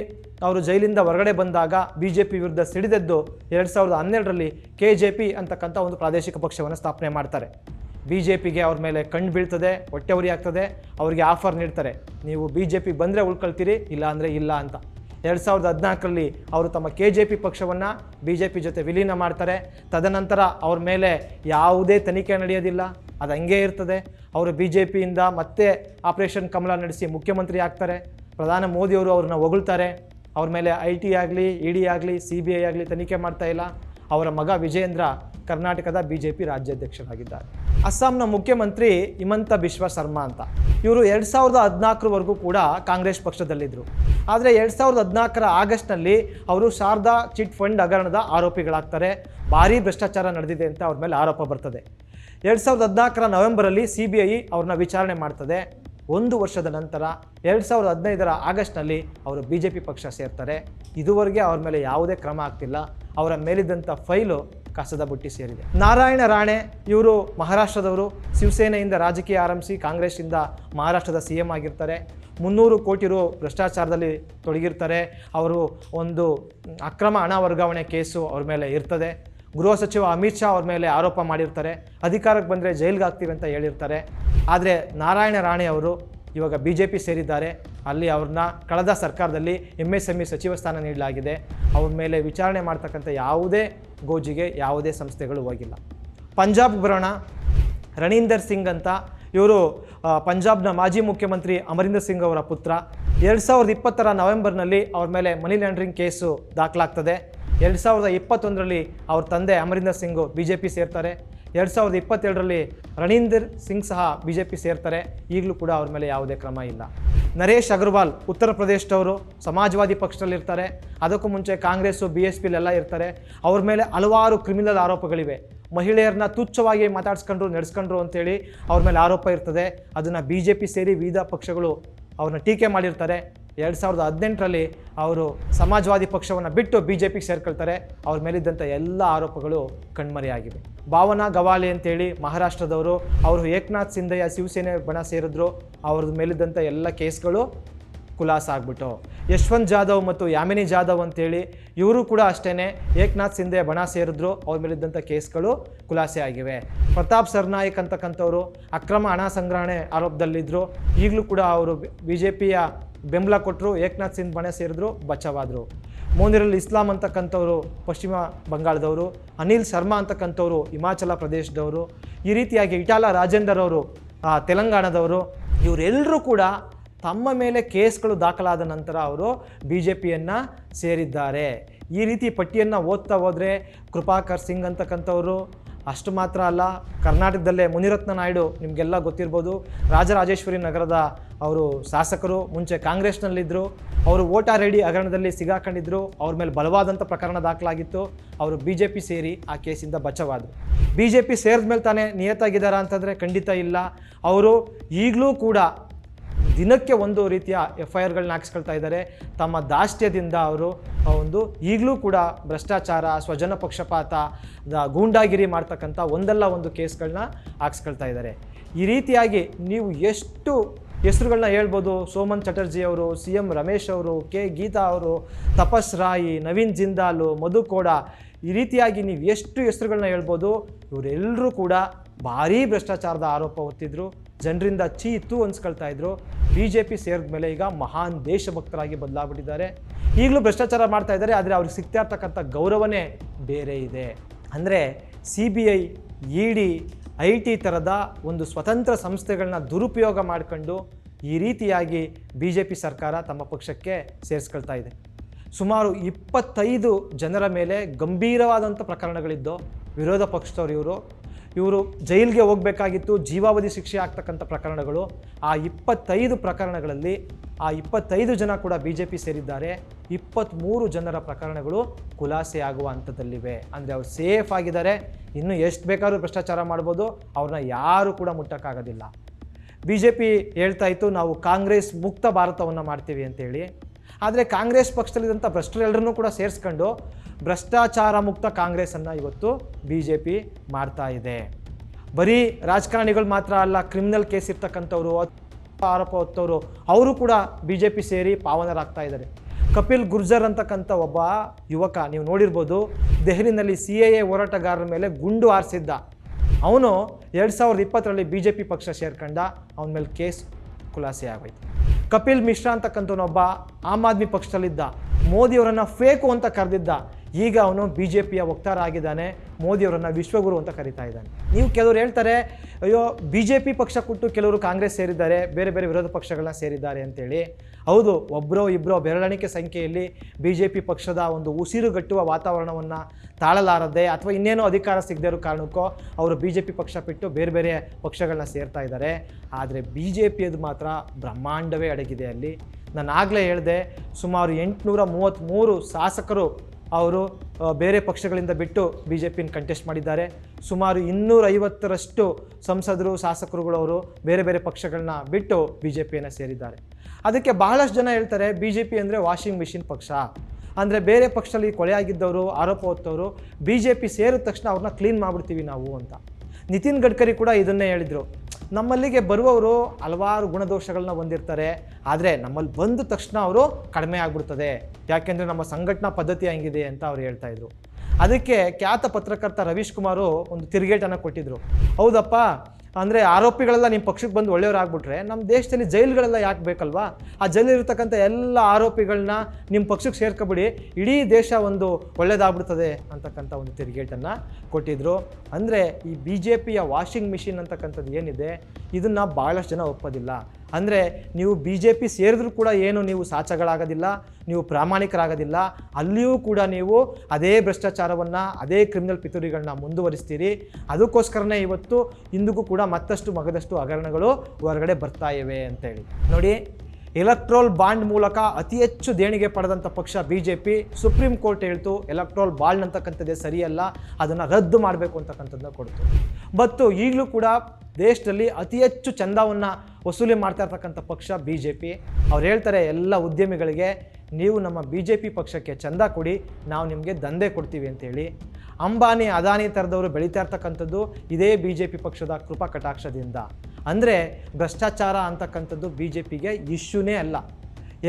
ಅವರು ಜೈಲಿಂದ ಹೊರಗಡೆ ಬಂದಾಗ ಬಿ ಜೆ ಪಿ ವಿರುದ್ಧ ಸಿಡಿದೆದ್ದು ಎರಡು ಸಾವಿರದ ಹನ್ನೆರಡರಲ್ಲಿ ಕೆ ಜೆ ಪಿ ಅಂತಕ್ಕಂಥ ಒಂದು ಪ್ರಾದೇಶಿಕ ಪಕ್ಷವನ್ನು ಸ್ಥಾಪನೆ ಮಾಡ್ತಾರೆ. ಬಿ ಜೆ ಪಿಗೆ ಅವ್ರ ಮೇಲೆ ಕಣ್ಣು ಬೀಳ್ತದೆ, ಹೊಟ್ಟೆ ಉರಿ ಆಗ್ತದೆ, ಅವರಿಗೆ ಆಫರ್ ನೀಡ್ತಾರೆ. ನೀವು ಬಿ ಜೆ ಪಿ ಬಂದರೆ ಉಳ್ಕೊಳ್ತೀರಿ, ಇಲ್ಲ ಅಂದರೆ ಇಲ್ಲ ಅಂತ. ಎರಡು ಸಾವಿರದ ಹದಿನಾಲ್ಕರಲ್ಲಿ ಅವರು ತಮ್ಮ ಕೆ ಜೆ ಪಿ ಪಕ್ಷವನ್ನು ಬಿ ಜೆ ಪಿ ಜೊತೆ ವಿಲೀನ ಮಾಡ್ತಾರೆ. ತದನಂತರ ಅವ್ರ ಮೇಲೆ ಯಾವುದೇ ತನಿಖೆ ನಡೆಯೋದಿಲ್ಲ, ಅದು ಹಂಗೇ ಇರ್ತದೆ. ಅವರು ಬಿ ಜೆ ಪಿಯಿಂದ ಮತ್ತೆ ಆಪರೇಷನ್ ಕಮಲ ನಡೆಸಿ ಮುಖ್ಯಮಂತ್ರಿ ಆಗ್ತಾರೆ. ಪ್ರಧಾನ ಮೋದಿಯವರು ಅವ್ರನ್ನ ಹೊಗಳ್ತಾರೆ. ಅವ್ರ ಮೇಲೆ ಐ ಟಿ ಆಗಲಿ, ಇ ಡಿ ಆಗಲಿ, ಸಿ ಬಿ ಐ ಆಗಲಿ ತನಿಖೆ ಮಾಡ್ತಾ ಇಲ್ಲ. ಅವರ ಮಗ ವಿಜಯೇಂದ್ರ ಕರ್ನಾಟಕದ ಬಿ ಜೆ ಪಿ ರಾಜ್ಯಾಧ್ಯಕ್ಷರಾಗಿದ್ದಾರೆ. ಅಸ್ಸಾಂನ ಮುಖ್ಯಮಂತ್ರಿ ಹಿಮಂತ ಬಿಶ್ವ ಶರ್ಮಾ ಅಂತ. ಇವರು ಎರಡು ಸಾವಿರದ ಹದಿನಾಲ್ಕರವರೆಗೂ ಕೂಡ ಕಾಂಗ್ರೆಸ್ ಪಕ್ಷದಲ್ಲಿದ್ದರು ಆದರೆ ಎರಡು ಸಾವಿರದ ಹದಿನಾಲ್ಕರ ಆಗಸ್ಟ್ನಲ್ಲಿ ಅವರು ಶಾರದಾ ಚಿಟ್ ಫಂಡ್ ಹಗರಣದ ಆರೋಪಿಗಳಾಗ್ತಾರೆ. ಭಾರೀ ಭ್ರಷ್ಟಾಚಾರ ನಡೆದಿದೆ ಅಂತ ಅವ್ರ ಮೇಲೆ ಆರೋಪ ಬರ್ತದೆ. ಎರಡು ಸಾವಿರದ ಹದಿನಾಲ್ಕರ ನವೆಂಬರಲ್ಲಿ ಸಿ ಬಿ ಐ ಅವ್ರನ್ನ ವಿಚಾರಣೆ ಮಾಡ್ತದೆ. ಒಂದು ವರ್ಷದ ನಂತರ ಎರಡು ಸಾವಿರದ ಹದಿನೈದರ ಆಗಸ್ಟ್ನಲ್ಲಿ ಅವರು ಬಿ ಜೆ ಪಿ ಪಕ್ಷ ಸೇರ್ತಾರೆ. ಇದುವರೆಗೆ ಅವ್ರ ಮೇಲೆ ಯಾವುದೇ ಕ್ರಮ ಆಗ್ತಿಲ್ಲ. ಅವರ ಮೇಲಿದ್ದಂಥ ಫೈಲು ಕಸದ ಬುಟ್ಟಿ ಸೇರಿದೆ. ನಾರಾಯಣ ರಾಣೆ ಇವರು ಮಹಾರಾಷ್ಟ್ರದವರು. ಶಿವಸೇನೆಯಿಂದ ರಾಜಕೀಯ ಆರಂಭಿಸಿ ಕಾಂಗ್ರೆಸ್ಸಿಂದ ಮಹಾರಾಷ್ಟ್ರದ ಸಿ ಎಂ ಆಗಿರ್ತಾರೆ. ಮುನ್ನೂರು ಕೋಟಿ ರು ಭ್ರಷ್ಟಾಚಾರದಲ್ಲಿ ತೊಡಗಿರ್ತಾರೆ. ಅವರು ಒಂದು ಅಕ್ರಮ ಹಣ ವರ್ಗಾವಣೆ ಕೇಸು ಅವ್ರ ಮೇಲೆ ಇರ್ತದೆ. ಗೃಹ ಸಚಿವ ಅಮಿತ್ ಶಾ ಅವ್ರ ಮೇಲೆ ಆರೋಪ ಮಾಡಿರ್ತಾರೆ. ಅಧಿಕಾರಕ್ಕೆ ಬಂದರೆ ಜೈಲ್ಗೆ ಹಾಕ್ತೀವಿ ಅಂತ ಹೇಳಿರ್ತಾರೆ. ಆದರೆ ನಾರಾಯಣ ರಾಣೆ ಅವರು ಇವಾಗ ಬಿ ಜೆ ಪಿ ಸೇರಿದ್ದಾರೆ. ಅಲ್ಲಿ ಅವ್ರನ್ನ ಕಳೆದ ಸರ್ಕಾರದಲ್ಲಿ ಎಂ ಎಸ್ ಎಂ ಇ ಸಚಿವ ಸ್ಥಾನ ನೀಡಲಾಗಿದೆ. ಅವ್ರ ಮೇಲೆ ವಿಚಾರಣೆ ಮಾಡ್ತಕ್ಕಂಥ ಯಾವುದೇ ಗೋಜಿಗೆ, ಯಾವುದೇ ಸಂಸ್ಥೆಗಳು ಹೋಗಿಲ್ಲ. ಪಂಜಾಬ್ ಬರೋಣ ರಣೀಂದರ್ ಸಿಂಗ್ ಅಂತ ಇವರು ಪಂಜಾಬ್ನ ಮಾಜಿ ಮುಖ್ಯಮಂತ್ರಿ ಅಮರಿಂದರ್ ಸಿಂಗ್ ಅವರ ಪುತ್ರ. ಎರಡು ಸಾವಿರದ ಇಪ್ಪತ್ತರ ನವೆಂಬರ್ನಲ್ಲಿ ಅವ್ರ ಮೇಲೆ ಮನಿ ಲ್ಯಾಂಡ್ರಿಂಗ್ ಕೇಸು ದಾಖಲಾಗ್ತದೆ. ಎರಡು ಸಾವಿರದ ಇಪ್ಪತ್ತೊಂದರಲ್ಲಿ ಅವ್ರ ತಂದೆ Amarinder Singh B J P ಸೇರ್ತಾರೆ. ಎರಡು ಸಾವಿರದ ಇಪ್ಪತ್ತೆರಡರಲ್ಲಿ ರಣೀಂದರ್ ಸಿಂಗ್ ಸಹ ಬಿ ಜೆ ಪಿ ಸೇರ್ತಾರೆ. ಈಗಲೂ ಕೂಡ ಅವ್ರ ಮೇಲೆ ಯಾವುದೇ ಕ್ರಮ ಇಲ್ಲ. ನರೇಶ್ ಅಗರ್ವಾಲ್ ಉತ್ತರ ಪ್ರದೇಶದವರು ಸಮಾಜವಾದಿ ಪಕ್ಷದಲ್ಲಿರ್ತಾರೆ. ಅದಕ್ಕೂ ಮುಂಚೆ ಕಾಂಗ್ರೆಸ್ಸು, ಬಿ ಎಸ್ ಪಿಲೆಲ್ಲ ಇರ್ತಾರೆ. ಅವ್ರ ಮೇಲೆ ಹಲವಾರು ಕ್ರಿಮಿನಲ್ ಆರೋಪಗಳಿವೆ. ಮಹಿಳೆಯರನ್ನ ತುಚ್ಛವಾಗಿ ಮಾತಾಡ್ಸ್ಕೊಂಡ್ರು, ನಡೆಸ್ಕೊಂಡ್ರು ಅಂತೇಳಿ ಅವ್ರ ಮೇಲೆ ಆರೋಪ ಇರ್ತದೆ. ಅದನ್ನು ಬಿ ಜೆ ಪಿ ಸೇರಿ ವಿವಿಧ ಪಕ್ಷಗಳು ಅವ್ರನ್ನ ಟೀಕೆ ಮಾಡಿರ್ತಾರೆ. ಎರಡು ಸಾವಿರದ ಹದಿನೆಂಟರಲ್ಲಿ ಅವರು ಸಮಾಜವಾದಿ ಪಕ್ಷವನ್ನು ಬಿಟ್ಟು ಬಿ ಜೆ ಪಿಗೆ ಸೇರ್ಕೊಳ್ತಾರೆ. ಅವ್ರ ಮೇಲಿದ್ದಂಥ ಎಲ್ಲ ಆರೋಪಗಳು ಕಣ್ಮರೆಯಾಗಿವೆ. ಭಾವನಾ ಗವಾಲಿ ಅಂತೇಳಿ ಮಹಾರಾಷ್ಟ್ರದವರು, ಅವರು ಏಕನಾಥ್ ಸಿಂಧಯ್ಯ ಶಿವಸೇನೆ ಬಣ ಸೇರಿದ್ರು. ಅವ್ರ ಮೇಲಿದ್ದಂಥ ಎಲ್ಲ ಕೇಸ್ಗಳು ಖುಲಾಸ ಆಗ್ಬಿಟ್ಟು ಯಶವಂತ್ ಜಾಧವ್ ಮತ್ತು ಯಾಮಿನಿ ಜಾಧವ್ ಅಂತೇಳಿ ಇವರು ಕೂಡ ಅಷ್ಟೇ ಏಕನಾಥ್ ಸಿಂಧೆ ಬಣ ಸೇರಿದ್ರು. ಅವ್ರ ಮೇಲಿದ್ದಂಥ ಕೇಸ್ಗಳು ಖುಲಾಸೆ ಆಗಿವೆ. ಪ್ರತಾಪ್ ಸರ್ನಾಯಕ್ ಅಂತಕ್ಕಂಥವ್ರು ಅಕ್ರಮ ಹಣ ಸಂಗ್ರಹಣೆ ಆರೋಪದಲ್ಲಿದ್ದರು ಈಗಲೂ ಕೂಡ ಅವರು ಬಿ ಜೆ ಪಿಯ ಬೆಂಬಲ ಕೊಟ್ಟರು, ಏಕನಾಥ್ ಸಿಂಗ್ ಬಣೆ ಸೇರಿದ್ರು, ಬಚಾವಾದರು. ಮೋನಿರಲ್ ಇಸ್ಲಾಂ ಅಂತಕ್ಕಂಥವ್ರು, ಪಶ್ಚಿಮ ಬಂಗಾಳದವರು, ಅನಿಲ್ ಶರ್ಮಾ ಅಂತಕ್ಕಂಥವ್ರು, ಹಿಮಾಚಲ ಪ್ರದೇಶದವರು, ಈ ರೀತಿಯಾಗಿ ಇಟಾಲ ರಾಜೇಂದರ್ ಅವರು ತೆಲಂಗಾಣದವರು ಇವರೆಲ್ಲರೂ ಕೂಡ ತಮ್ಮ ಮೇಲೆ ಕೇಸ್ಗಳು ದಾಖಲಾದ ನಂತರ ಅವರು ಬಿ ಜೆ ಪಿಯನ್ನು ಸೇರಿದ್ದಾರೆ. ಈ ರೀತಿ ಪಟ್ಟಿಯನ್ನು ಓದ್ತಾ ಹೋದರೆ ಕೃಪಾಕರ್ ಸಿಂಗ್ ಅಂತಕ್ಕಂಥವ್ರು ಅಷ್ಟು ಮಾತ್ರ ಅಲ್ಲ, ಕರ್ನಾಟಕದಲ್ಲೇ ಮುನಿರತ್ನ ನಾಯ್ಡು ನಿಮಗೆಲ್ಲ ಗೊತ್ತಿರ್ಬೋದು. ರಾಜರಾಜೇಶ್ವರಿ ನಗರದ ಅವರು ಶಾಸಕರು, ಮುಂಚೆ ಕಾಂಗ್ರೆಸ್ನಲ್ಲಿದ್ದರು ಅವರು ವೋಟಾರ್ ಐ ಹಗರಣದಲ್ಲಿ ಸಿಗಾಕೊಂಡಿದ್ದರು ಅವ್ರ ಮೇಲೆ ಬಲವಾದಂಥ ಪ್ರಕರಣ ದಾಖಲಾಗಿತ್ತು. ಅವರು ಬಿ ಜೆ ಪಿ ಸೇರಿ ಆ ಕೇಸಿಂದ ಬಚಾವಾದರು ಬಿ ಜೆ ಪಿ ಸೇರಿದ ಮೇಲೆ ತಾನೇ ನಿಯತ್ತಾಗಿದ್ದಾರಾ ಅಂತಂದರೆ ಖಂಡಿತ ಇಲ್ಲ. ಅವರು ಈಗಲೂ ಕೂಡ ದಿನಕ್ಕೆ ಒಂದು ರೀತಿಯ ಎಫ್ ಐ ಆರ್ಗಳನ್ನ ಹಾಕ್ಸ್ಕೊಳ್ತಾ ಇದ್ದಾರೆ. ತಮ್ಮ ದಾಷ್ಟ್ಯದಿಂದ ಅವರು ಒಂದು ಈಗಲೂ ಕೂಡ ಭ್ರಷ್ಟಾಚಾರ, ಸ್ವಜನ ಪಕ್ಷಪಾತ ಗೂಂಡಾಗಿರಿ ಮಾಡ್ತಕ್ಕಂಥ ಒಂದಲ್ಲ ಒಂದು ಕೇಸ್ಗಳನ್ನ ಹಾಕ್ಸ್ಕೊಳ್ತಾ ಇದ್ದಾರೆ. ಈ ರೀತಿಯಾಗಿ ನೀವು ಎಷ್ಟು ಹೆಸರುಗಳನ್ನ ಹೇಳ್ಬೋದು? ಸೋಮನ್ ಚಟರ್ಜಿ ಅವರು ಸಿ ಎಂ ರಮೇಶ್ ಅವರು, ಕೆ ಗೀತಾ ಅವರು, ತಪಸ್ ರಾಯಿ, ನವೀನ್ ಜಿಂದಾಲು, ಮಧು ಕೋಡ, ಈ ರೀತಿಯಾಗಿ ನೀವು ಎಷ್ಟು ಹೆಸರುಗಳನ್ನ ಹೇಳ್ಬೋದು? ಇವರೆಲ್ಲರೂ ಕೂಡ ಭಾರೀ ಭ್ರಷ್ಟಾಚಾರದ ಆರೋಪ ಹೊತ್ತಿದ್ರು. ಜನರಿಂದ ಚೀ ತೂ ಅನ್ಸ್ಕೊಳ್ತಾ ಇದ್ರು. ಬಿ ಜೆ ಪಿ ಸೇರಿದ ಮೇಲೆ ಈಗ ಮಹಾನ್ ದೇಶಭಕ್ತರಾಗಿ ಬದಲಾಗ್ಬಿಟ್ಟಿದ್ದಾರೆ. ಈಗಲೂ ಭ್ರಷ್ಟಾಚಾರ ಮಾಡ್ತಾ ಇದ್ದಾರೆ, ಆದರೆ ಅವ್ರಿಗೆ ಸಿಗ್ತಾ ಇರ್ತಕ್ಕಂಥ ಗೌರವನೇ ಬೇರೆ ಇದೆ. ಅಂದರೆ C B I, E D, I T ಥರದ ಒಂದು ಸ್ವತಂತ್ರ ಸಂಸ್ಥೆಗಳನ್ನ ದುರುಪಯೋಗ ಮಾಡಿಕೊಂಡು ಈ ರೀತಿಯಾಗಿ ಬಿ ಜೆ ಪಿ ಸರ್ಕಾರ ತಮ್ಮ ಪಕ್ಷಕ್ಕೆ ಸೇರಿಸ್ಕೊಳ್ತಾ ಇದೆ. ಸುಮಾರು ಇಪ್ಪತ್ತೈದು ಜನರ ಮೇಲೆ ಗಂಭೀರವಾದಂಥ ಪ್ರಕರಣಗಳಿದ್ದು ವಿರೋಧ ಪಕ್ಷದವರು ಇವರು. ಇವರು ಜೈಲಿಗೆ ಹೋಗಬೇಕಾಗಿತ್ತು, ಜೀವಾವಧಿ ಶಿಕ್ಷೆ ಆಗ್ತಕ್ಕಂಥ ಪ್ರಕರಣಗಳು. ಆ ಇಪ್ಪತ್ತೈದು ಪ್ರಕರಣಗಳಲ್ಲಿ ಆ ಇಪ್ಪತ್ತೈದು ಜನ ಕೂಡ ಬಿ ಜೆ ಪಿ ಸೇರಿದ್ದಾರೆ. ಇಪ್ಪತ್ತ್ಮೂರು ಜನರ ಪ್ರಕರಣಗಳು ಖುಲಾಸೆ ಆಗುವ ಹಂತದಲ್ಲಿವೆ. ಅಂದರೆ ಅವ್ರು ಸೇಫ್ ಆಗಿದ್ದಾರೆ. ಇನ್ನು ಎಷ್ಟು ಬೇಕಾದರೂ ಭ್ರಷ್ಟಾಚಾರ ಮಾಡ್ಬೋದು. ಅವ್ರನ್ನ ಯಾರೂ ಕೂಡ ಮುಟ್ಟಕ್ಕಾಗೋದಿಲ್ಲ. ಬಿ ಜೆ ಪಿ ಹೇಳ್ತಾ ಇತ್ತು, ನಾವು ಕಾಂಗ್ರೆಸ್ ಮುಕ್ತ ಭಾರತವನ್ನು ಮಾಡ್ತೀವಿ ಅಂತೇಳಿ. ಆದರೆ ಕಾಂಗ್ರೆಸ್ ಪಕ್ಷದಲ್ಲಿದ್ದಂಥ ಭ್ರಷ್ಟರೆಲ್ಲರನ್ನೂ ಕೂಡ ಸೇರಿಸ್ಕೊಂಡು ಭ್ರಷ್ಟಾಚಾರ ಮುಕ್ತ ಕಾಂಗ್ರೆಸ್ಸನ್ನು ಇವತ್ತು ಬಿ ಜೆ ಪಿ ಮಾಡ್ತಾ ಇದೆ. ಬರೀ ರಾಜಕಾರಣಿಗಳು ಮಾತ್ರ ಅಲ್ಲ, ಕ್ರಿಮಿನಲ್ ಕೇಸ್ ಇರ್ತಕ್ಕಂಥವ್ರು ಆರೋಪ ಹೊತ್ತವರು, ಅವರು ಕೂಡ ಬಿ ಜೆ ಪಿ ಸೇರಿ ಪಾವನರಾಗ್ತಾ ಇದ್ದಾರೆ. ಕಪಿಲ್ ಗುರ್ಜರ್ ಅಂತಕ್ಕಂಥ ಒಬ್ಬ ಯುವಕ, ನೀವು ನೋಡಿರ್ಬೋದು, ದೆಹಲಿನಲ್ಲಿ ಸಿ ಎ ಎ ಹೋರಾಟಗಾರರ ಮೇಲೆ ಗುಂಡು ಹಾರಿಸಿದ್ದ. ಅವನು ಎರಡು ಸಾವಿರದ ಇಪ್ಪತ್ತರಲ್ಲಿ ಬಿ ಜೆ ಪಿ ಪಕ್ಷ ಸೇರ್ಕೊಂಡ, ಅವನ ಮೇಲೆ ಕೇಸ್ ಖುಲಾಸೆ ಆಗೋಯ್ತು. ಕಪಿಲ್ ಮಿಶ್ರಾ ಅಂತಕ್ಕಂಥವನೊಬ್ಬ ಆಮ್ ಆದ್ಮಿ ಪಕ್ಷದಲ್ಲಿದ್ದ, ಮೋದಿಯವರನ್ನು ಫೇಕು ಅಂತ ಕರೆದಿದ್ದ ಈಗ ಅವನು ಬಿ ಜೆ ಪಿಯ ವಕ್ತಾರ ಆಗಿದ್ದಾನೆ ಮೋದಿಯವರನ್ನು ವಿಶ್ವಗುರು ಅಂತ ಕರೀತಾ ಇದ್ದಾನೆ. ನೀವು ಕೆಲವರು ಹೇಳ್ತಾರೆ, ಅಯ್ಯೋ ಬಿ ಜೆ ಪಿ ಪಕ್ಷ ಕೊಟ್ಟು ಕೆಲವರು ಕಾಂಗ್ರೆಸ್ ಸೇರಿದ್ದಾರೆ, ಬೇರೆ ಬೇರೆ ವಿರೋಧ ಪಕ್ಷಗಳನ್ನ ಸೇರಿದ್ದಾರೆ ಅಂತೇಳಿ. ಹೌದು ಒಬ್ಬರೋ ಇಬ್ಬರೋ ಬೆರಳಿಕೆ ಸಂಖ್ಯೆಯಲ್ಲಿ ಬಿ ಜೆ ಪಿ ಪಕ್ಷದ ಒಂದು ಉಸಿರುಗಟ್ಟುವ ವಾತಾವರಣವನ್ನು ತಾಳಲಾರದೆ ಅಥವಾ ಇನ್ನೇನೋ ಅಧಿಕಾರ ಸಿಗದೇ ಇರೋ ಕಾರಣಕ್ಕೋ ಅವರು ಬಿ ಜೆ ಪಿ ಪಕ್ಷ ಬಿಟ್ಟು ಬೇರೆ ಬೇರೆ ಪಕ್ಷಗಳನ್ನ ಸೇರ್ತಾ ಇದ್ದಾರೆ. ಆದರೆ ಬಿ ಜೆ ಪಿಯದು ಮಾತ್ರ ಬ್ರಹ್ಮಾಂಡವೇ ಅಡಗಿದೆ ಅಲ್ಲಿ. ನಾನು ಆಗಲೇ ಹೇಳಿದೆ, ಸುಮಾರು ಎಂಟುನೂರ ಮೂವತ್ತ್ಮೂರು ಶಾಸಕರು ಅವರು ಬೇರೆ ಪಕ್ಷಗಳಿಂದ ಬಿಟ್ಟು ಬಿ ಜೆ ಪಿನ ಕಂಟೆಸ್ಟ್ ಮಾಡಿದ್ದಾರೆ. ಸುಮಾರು ಇನ್ನೂರೈವತ್ತರಷ್ಟು ಸಂಸದರು, ಶಾಸಕರುಗಳು ಅವರು ಬೇರೆ ಬೇರೆ ಪಕ್ಷಗಳನ್ನ ಬಿಟ್ಟು ಬಿ ಜೆ ಪಿಯನ್ನು ಸೇರಿದ್ದಾರೆ. ಅದಕ್ಕೆ ಬಹಳಷ್ಟು ಜನ ಹೇಳ್ತಾರೆ ಬಿ ಜೆ ಪಿ ಅಂದರೆ ವಾಷಿಂಗ್ ಮಿಷಿನ್ ಪಕ್ಷ. ಅಂದರೆ ಬೇರೆ ಪಕ್ಷದಲ್ಲಿ ಕೊಲೆಯಾಗಿದ್ದವರು ಆರೋಪ ಹೊತ್ತವರು ಬಿ ಜೆ ಪಿ ಸೇರಿದ ತಕ್ಷಣ ಅವ್ರನ್ನ ಕ್ಲೀನ್ ಮಾಡಿಬಿಡ್ತೀವಿ ನಾವು ಅಂತ. ನಿತಿನ್ ಗಡ್ಕರಿ ಕೂಡ ಇದನ್ನೇ ಹೇಳಿದರು. ನಮ್ಮಲ್ಲಿಗೆ ಬರುವವರು ಹಲವಾರು ಗುಣದೋಷಗಳನ್ನ ಹೊಂದಿರ್ತಾರೆ. ಆದರೆ ನಮ್ಮಲ್ಲಿ ಬಂದ ತಕ್ಷಣ ಅವರು ಕಡಿಮೆ ಆಗ್ಬಿಡ್ತದೆ. ಯಾಕೆಂದರೆ ನಮ್ಮ ಸಂಘಟನಾ ಪದ್ಧತಿ ಹಂಗಿದೆ ಅಂತ ಅವ್ರು ಹೇಳ್ತಾ ಇದ್ರು. ಅದಕ್ಕೆ ಖ್ಯಾತ ಪತ್ರಕರ್ತ ರವೀಶ್ ಕುಮಾರು ಒಂದು ತಿರುಗೇಟನ್ನು ಕೊಟ್ಟಿದ್ರು. ಹೌದಪ್ಪ ಅಂದರೆ ಆರೋಪಿಗಳೆಲ್ಲ ನಿಮ್ಮ ಪಕ್ಷಕ್ಕೆ ಬಂದು ಒಳ್ಳೆಯವರಾಗ್ಬಿಟ್ರೆ ನಮ್ಮ ದೇಶದಲ್ಲಿ ಜೈಲುಗಳೆಲ್ಲ ಯಾಕೆ ಬೇಕಲ್ವಾ? ಆ ಜೈಲಿರ್ತಕ್ಕಂಥ ಎಲ್ಲ ಆರೋಪಿಗಳನ್ನ ನಿಮ್ಮ ಪಕ್ಷಕ್ಕೆ ಸೇರ್ಕೊಬಿಡಿ. ಇಡೀ ದೇಶ ಒಂದು ಒಳ್ಳೆಯದಾಗ್ಬಿಡ್ತದೆ ಅಂತಕ್ಕಂಥ ಒಂದು ತಿರುಗೇಟನ್ನು ಕೊಟ್ಟಿದ್ರು. ಅಂದರೆ ಈ ಬಿ ಜೆ ಪಿಯ ವಾಷಿಂಗ್ ಮಿಷಿನ್ ಅಂತಕ್ಕಂಥದ್ದು ಏನಿದೆ, ಇದನ್ನು ಭಾಳಷ್ಟು ಜನ ಒಪ್ಪೋದಿಲ್ಲ. ಅಂದರೆ ನೀವು ಬಿ ಜೆ ಪಿ ಸೇರಿದ್ರೂ ಕೂಡ ಏನು ನೀವು ಸಾಚಗಳಾಗೋದಿಲ್ಲ, ನೀವು ಪ್ರಾಮಾಣಿಕರಾಗೋದಿಲ್ಲ, ಅಲ್ಲಿಯೂ ಕೂಡ ನೀವು ಅದೇ ಭ್ರಷ್ಟಾಚಾರವನ್ನು, ಅದೇ ಕ್ರಿಮಿನಲ್ ಪಿತೂರಿಗಳನ್ನ ಮುಂದುವರಿಸ್ತೀರಿ. ಅದಕ್ಕೋಸ್ಕರನೇ ಇವತ್ತು ಇಂದಿಗೂ ಕೂಡ ಮತ್ತಷ್ಟು ಮಗದಷ್ಟು ಹಗರಣಗಳು ಹೊರಗಡೆ ಬರ್ತಾ ಇವೆ ಅಂತೇಳಿ. ನೋಡಿ ಎಲೆಕ್ಟ್ರೋಲ್ ಬಾಂಡ್ ಮೂಲಕ ಅತಿ ಹೆಚ್ಚು ದೇಣಿಗೆ ಪಡೆದಂಥ ಪಕ್ಷ B J P Supreme Court ಹೇಳ್ತು ಎಲೆಕ್ಟ್ರೋಲ್ ಬಾಂಡ್ ಅಂತಕ್ಕಂಥದ್ದೇ ಸರಿಯಲ್ಲ, ಅದನ್ನು ರದ್ದು ಮಾಡಬೇಕು ಅಂತಕ್ಕಂಥದ್ದನ್ನ ಕೊಡ್ತು. ಮತ್ತು ಈಗಲೂ ಕೂಡ ದೇಶದಲ್ಲಿ ಅತಿ ಹೆಚ್ಚು ಚಂದವನ್ನು ವಸೂಲಿ ಮಾಡ್ತಾ ಇರ್ತಕ್ಕಂಥ ಪಕ್ಷ ಬಿ ಜೆ ಪಿ ಅವ್ರು ಹೇಳ್ತಾರೆ, ಎಲ್ಲ ಉದ್ಯಮಿಗಳಿಗೆ ನೀವು ನಮ್ಮ ಬಿ ಜೆ ಪಿ ಪಕ್ಷಕ್ಕೆ ಚಂದ ಕೊಡಿ, ನಾವು ನಿಮಗೆ ದಂಧೆ ಕೊಡ್ತೀವಿ ಅಂತೇಳಿ. ಅಂಬಾನಿ, ಅದಾನಿ ಥರದವರು ಬೆಳೀತಾ ಇರ್ತಕ್ಕಂಥದ್ದು ಇದೇ ಬಿ ಜೆ ಪಿ ಪಕ್ಷದ ಕೃಪಾ ಕಟಾಕ್ಷದಿಂದ. ಅಂದರೆ ಭ್ರಷ್ಟಾಚಾರ ಅಂತಕ್ಕಂಥದ್ದು ಬಿ ಜೆ ಪಿಗೆ ಇಶ್ಯೂನೇ ಅಲ್ಲ.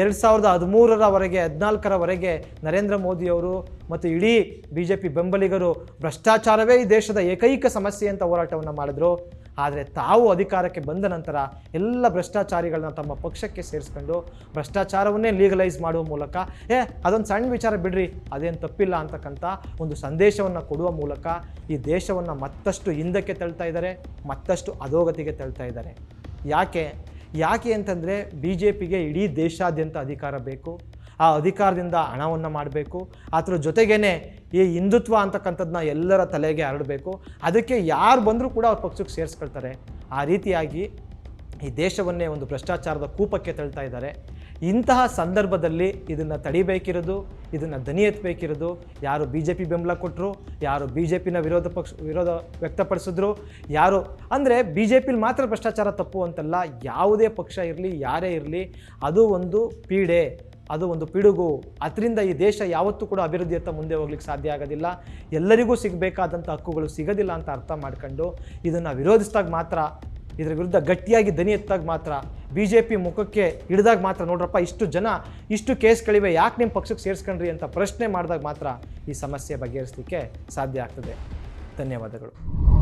ಎರಡು ಸಾವಿರದ ಹದಿಮೂರರವರೆಗೆ, ಹದಿನಾಲ್ಕರವರೆಗೆ ನರೇಂದ್ರ ಮೋದಿಯವರು ಮತ್ತು ಇಡೀ ಬಿ ಜೆ ಪಿ ಬೆಂಬಲಿಗರು ಭ್ರಷ್ಟಾಚಾರವೇ ಈ ದೇಶದ ಏಕೈಕ ಸಮಸ್ಯೆ ಅಂತ ಹೋರಾಟವನ್ನು ಮಾಡಿದ್ರು. ಆದರೆ ತಾವು ಅಧಿಕಾರಕ್ಕೆ ಬಂದ ನಂತರ ಎಲ್ಲ ಭ್ರಷ್ಟಾಚಾರಿಗಳನ್ನ ತಮ್ಮ ಪಕ್ಷಕ್ಕೆ ಸೇರಿಸ್ಕೊಂಡು ಭ್ರಷ್ಟಾಚಾರವನ್ನೇ ಲೀಗಲೈಸ್ ಮಾಡುವ ಮೂಲಕ, ಏ, ಅದೊಂದು ಸಣ್ಣ ವಿಚಾರ ಬಿಡ್ರಿ, ಅದೇನು ತಪ್ಪಿಲ್ಲ ಅಂತಕ್ಕಂಥ ಒಂದು ಸಂದೇಶವನ್ನು ಕೊಡುವ ಮೂಲಕ ಈ ದೇಶವನ್ನು ಮತ್ತಷ್ಟು ಹಿಂದಕ್ಕೆ ತಳ್ತಾ ಇದ್ದಾರೆ, ಮತ್ತಷ್ಟು ಅಧೋಗತಿಗೆ ತಳ್ತಾ ಇದ್ದಾರೆ. ಯಾಕೆ? ಯಾಕೆ ಅಂತಂದರೆ ಬಿ ಜೆ ಪಿಗೆ ಇಡೀ ದೇಶಾದ್ಯಂತ ಅಧಿಕಾರ ಬೇಕು. ಆ ಅಧಿಕಾರದಿಂದ ಹಣವನ್ನು ಮಾಡಬೇಕು. ಅದರ ಜೊತೆಗೇ ಈ ಹಿಂದುತ್ವ ಅಂತಕ್ಕಂಥದ್ದನ್ನ ಎಲ್ಲರ ತಲೆಗೆ ಹರಡಬೇಕು. ಅದಕ್ಕೆ ಯಾರು ಬಂದರೂ ಕೂಡ ಅವ್ರ ಪಕ್ಷಕ್ಕೆ ಸೇರಿಸ್ಕೊಳ್ತಾರೆ. ಆ ರೀತಿಯಾಗಿ ಈ ದೇಶವನ್ನೇ ಒಂದು ಭ್ರಷ್ಟಾಚಾರದ ಕೂಪಕ್ಕೆ ತಳ್ತಾ ಇದ್ದಾರೆ. ಇಂತಹ ಸಂದರ್ಭದಲ್ಲಿ ಇದನ್ನು ತಡಿಬೇಕಿರೋದು, ಇದನ್ನು ದನಿ ಎತ್ತಬೇಕಿರೋದು ಯಾರು ಬಿ ಜೆ ಪಿ ಬೆಂಬಲ ಕೊಟ್ಟರು ಯಾರು ಬಿ ಜೆ ಪಿನ ವಿರೋಧ ಪಕ್ಷ, ವಿರೋಧ ವ್ಯಕ್ತಪಡಿಸಿದ್ರು, ಯಾರು ಅಂದರೆ ಬಿ ಜೆ ಪಿಲಿ ಮಾತ್ರ ಭ್ರಷ್ಟಾಚಾರ ತಪ್ಪು ಅಂತಲ್ಲ, ಯಾವುದೇ ಪಕ್ಷ ಇರಲಿ, ಯಾರೇ ಇರಲಿ, ಅದು ಒಂದು ಪೀಡೆ. ಅದು ಒಂದು ಪಿಡುಗು. ಅದರಿಂದ ಈ ದೇಶ ಯಾವತ್ತೂ ಕೂಡ ಅಭಿವೃದ್ಧಿಯತ್ತ ಮುಂದೆ ಹೋಗ್ಲಿಕ್ಕೆ ಸಾಧ್ಯ ಆಗೋದಿಲ್ಲ. ಎಲ್ಲರಿಗೂ ಸಿಗಬೇಕಾದಂಥ ಹಕ್ಕುಗಳು ಸಿಗೋದಿಲ್ಲ ಅಂತ ಅರ್ಥ ಮಾಡ್ಕೊಂಡು ಇದನ್ನು ವಿರೋಧಿಸಿದಾಗ ಮಾತ್ರ, ಇದರ ವಿರುದ್ಧ ಗಟ್ಟಿಯಾಗಿ ದನಿ ಎತ್ತಾಗ ಮಾತ್ರ ಬಿ ಜೆ ಪಿ ಮುಖಕ್ಕೆ ಹಿಡಿದಾಗ ಮಾತ್ರ ನೋಡ್ರಪ್ಪ ಇಷ್ಟು ಜನ ಇಷ್ಟು ಕೇಸ್ಗಳಿವೆ ಯಾಕೆ ನಿಮ್ಮ ಪಕ್ಷಕ್ಕೆ ಸೇರಿಸ್ಕೊಂಡ್ರಿ ಅಂತ ಪ್ರಶ್ನೆ ಮಾಡಿದಾಗ ಮಾತ್ರ ಈ ಸಮಸ್ಯೆ ಬಗೆಹರಿಸಲಿಕ್ಕೆ ಸಾಧ್ಯ ಆಗ್ತದೆ. ಧನ್ಯವಾದಗಳು.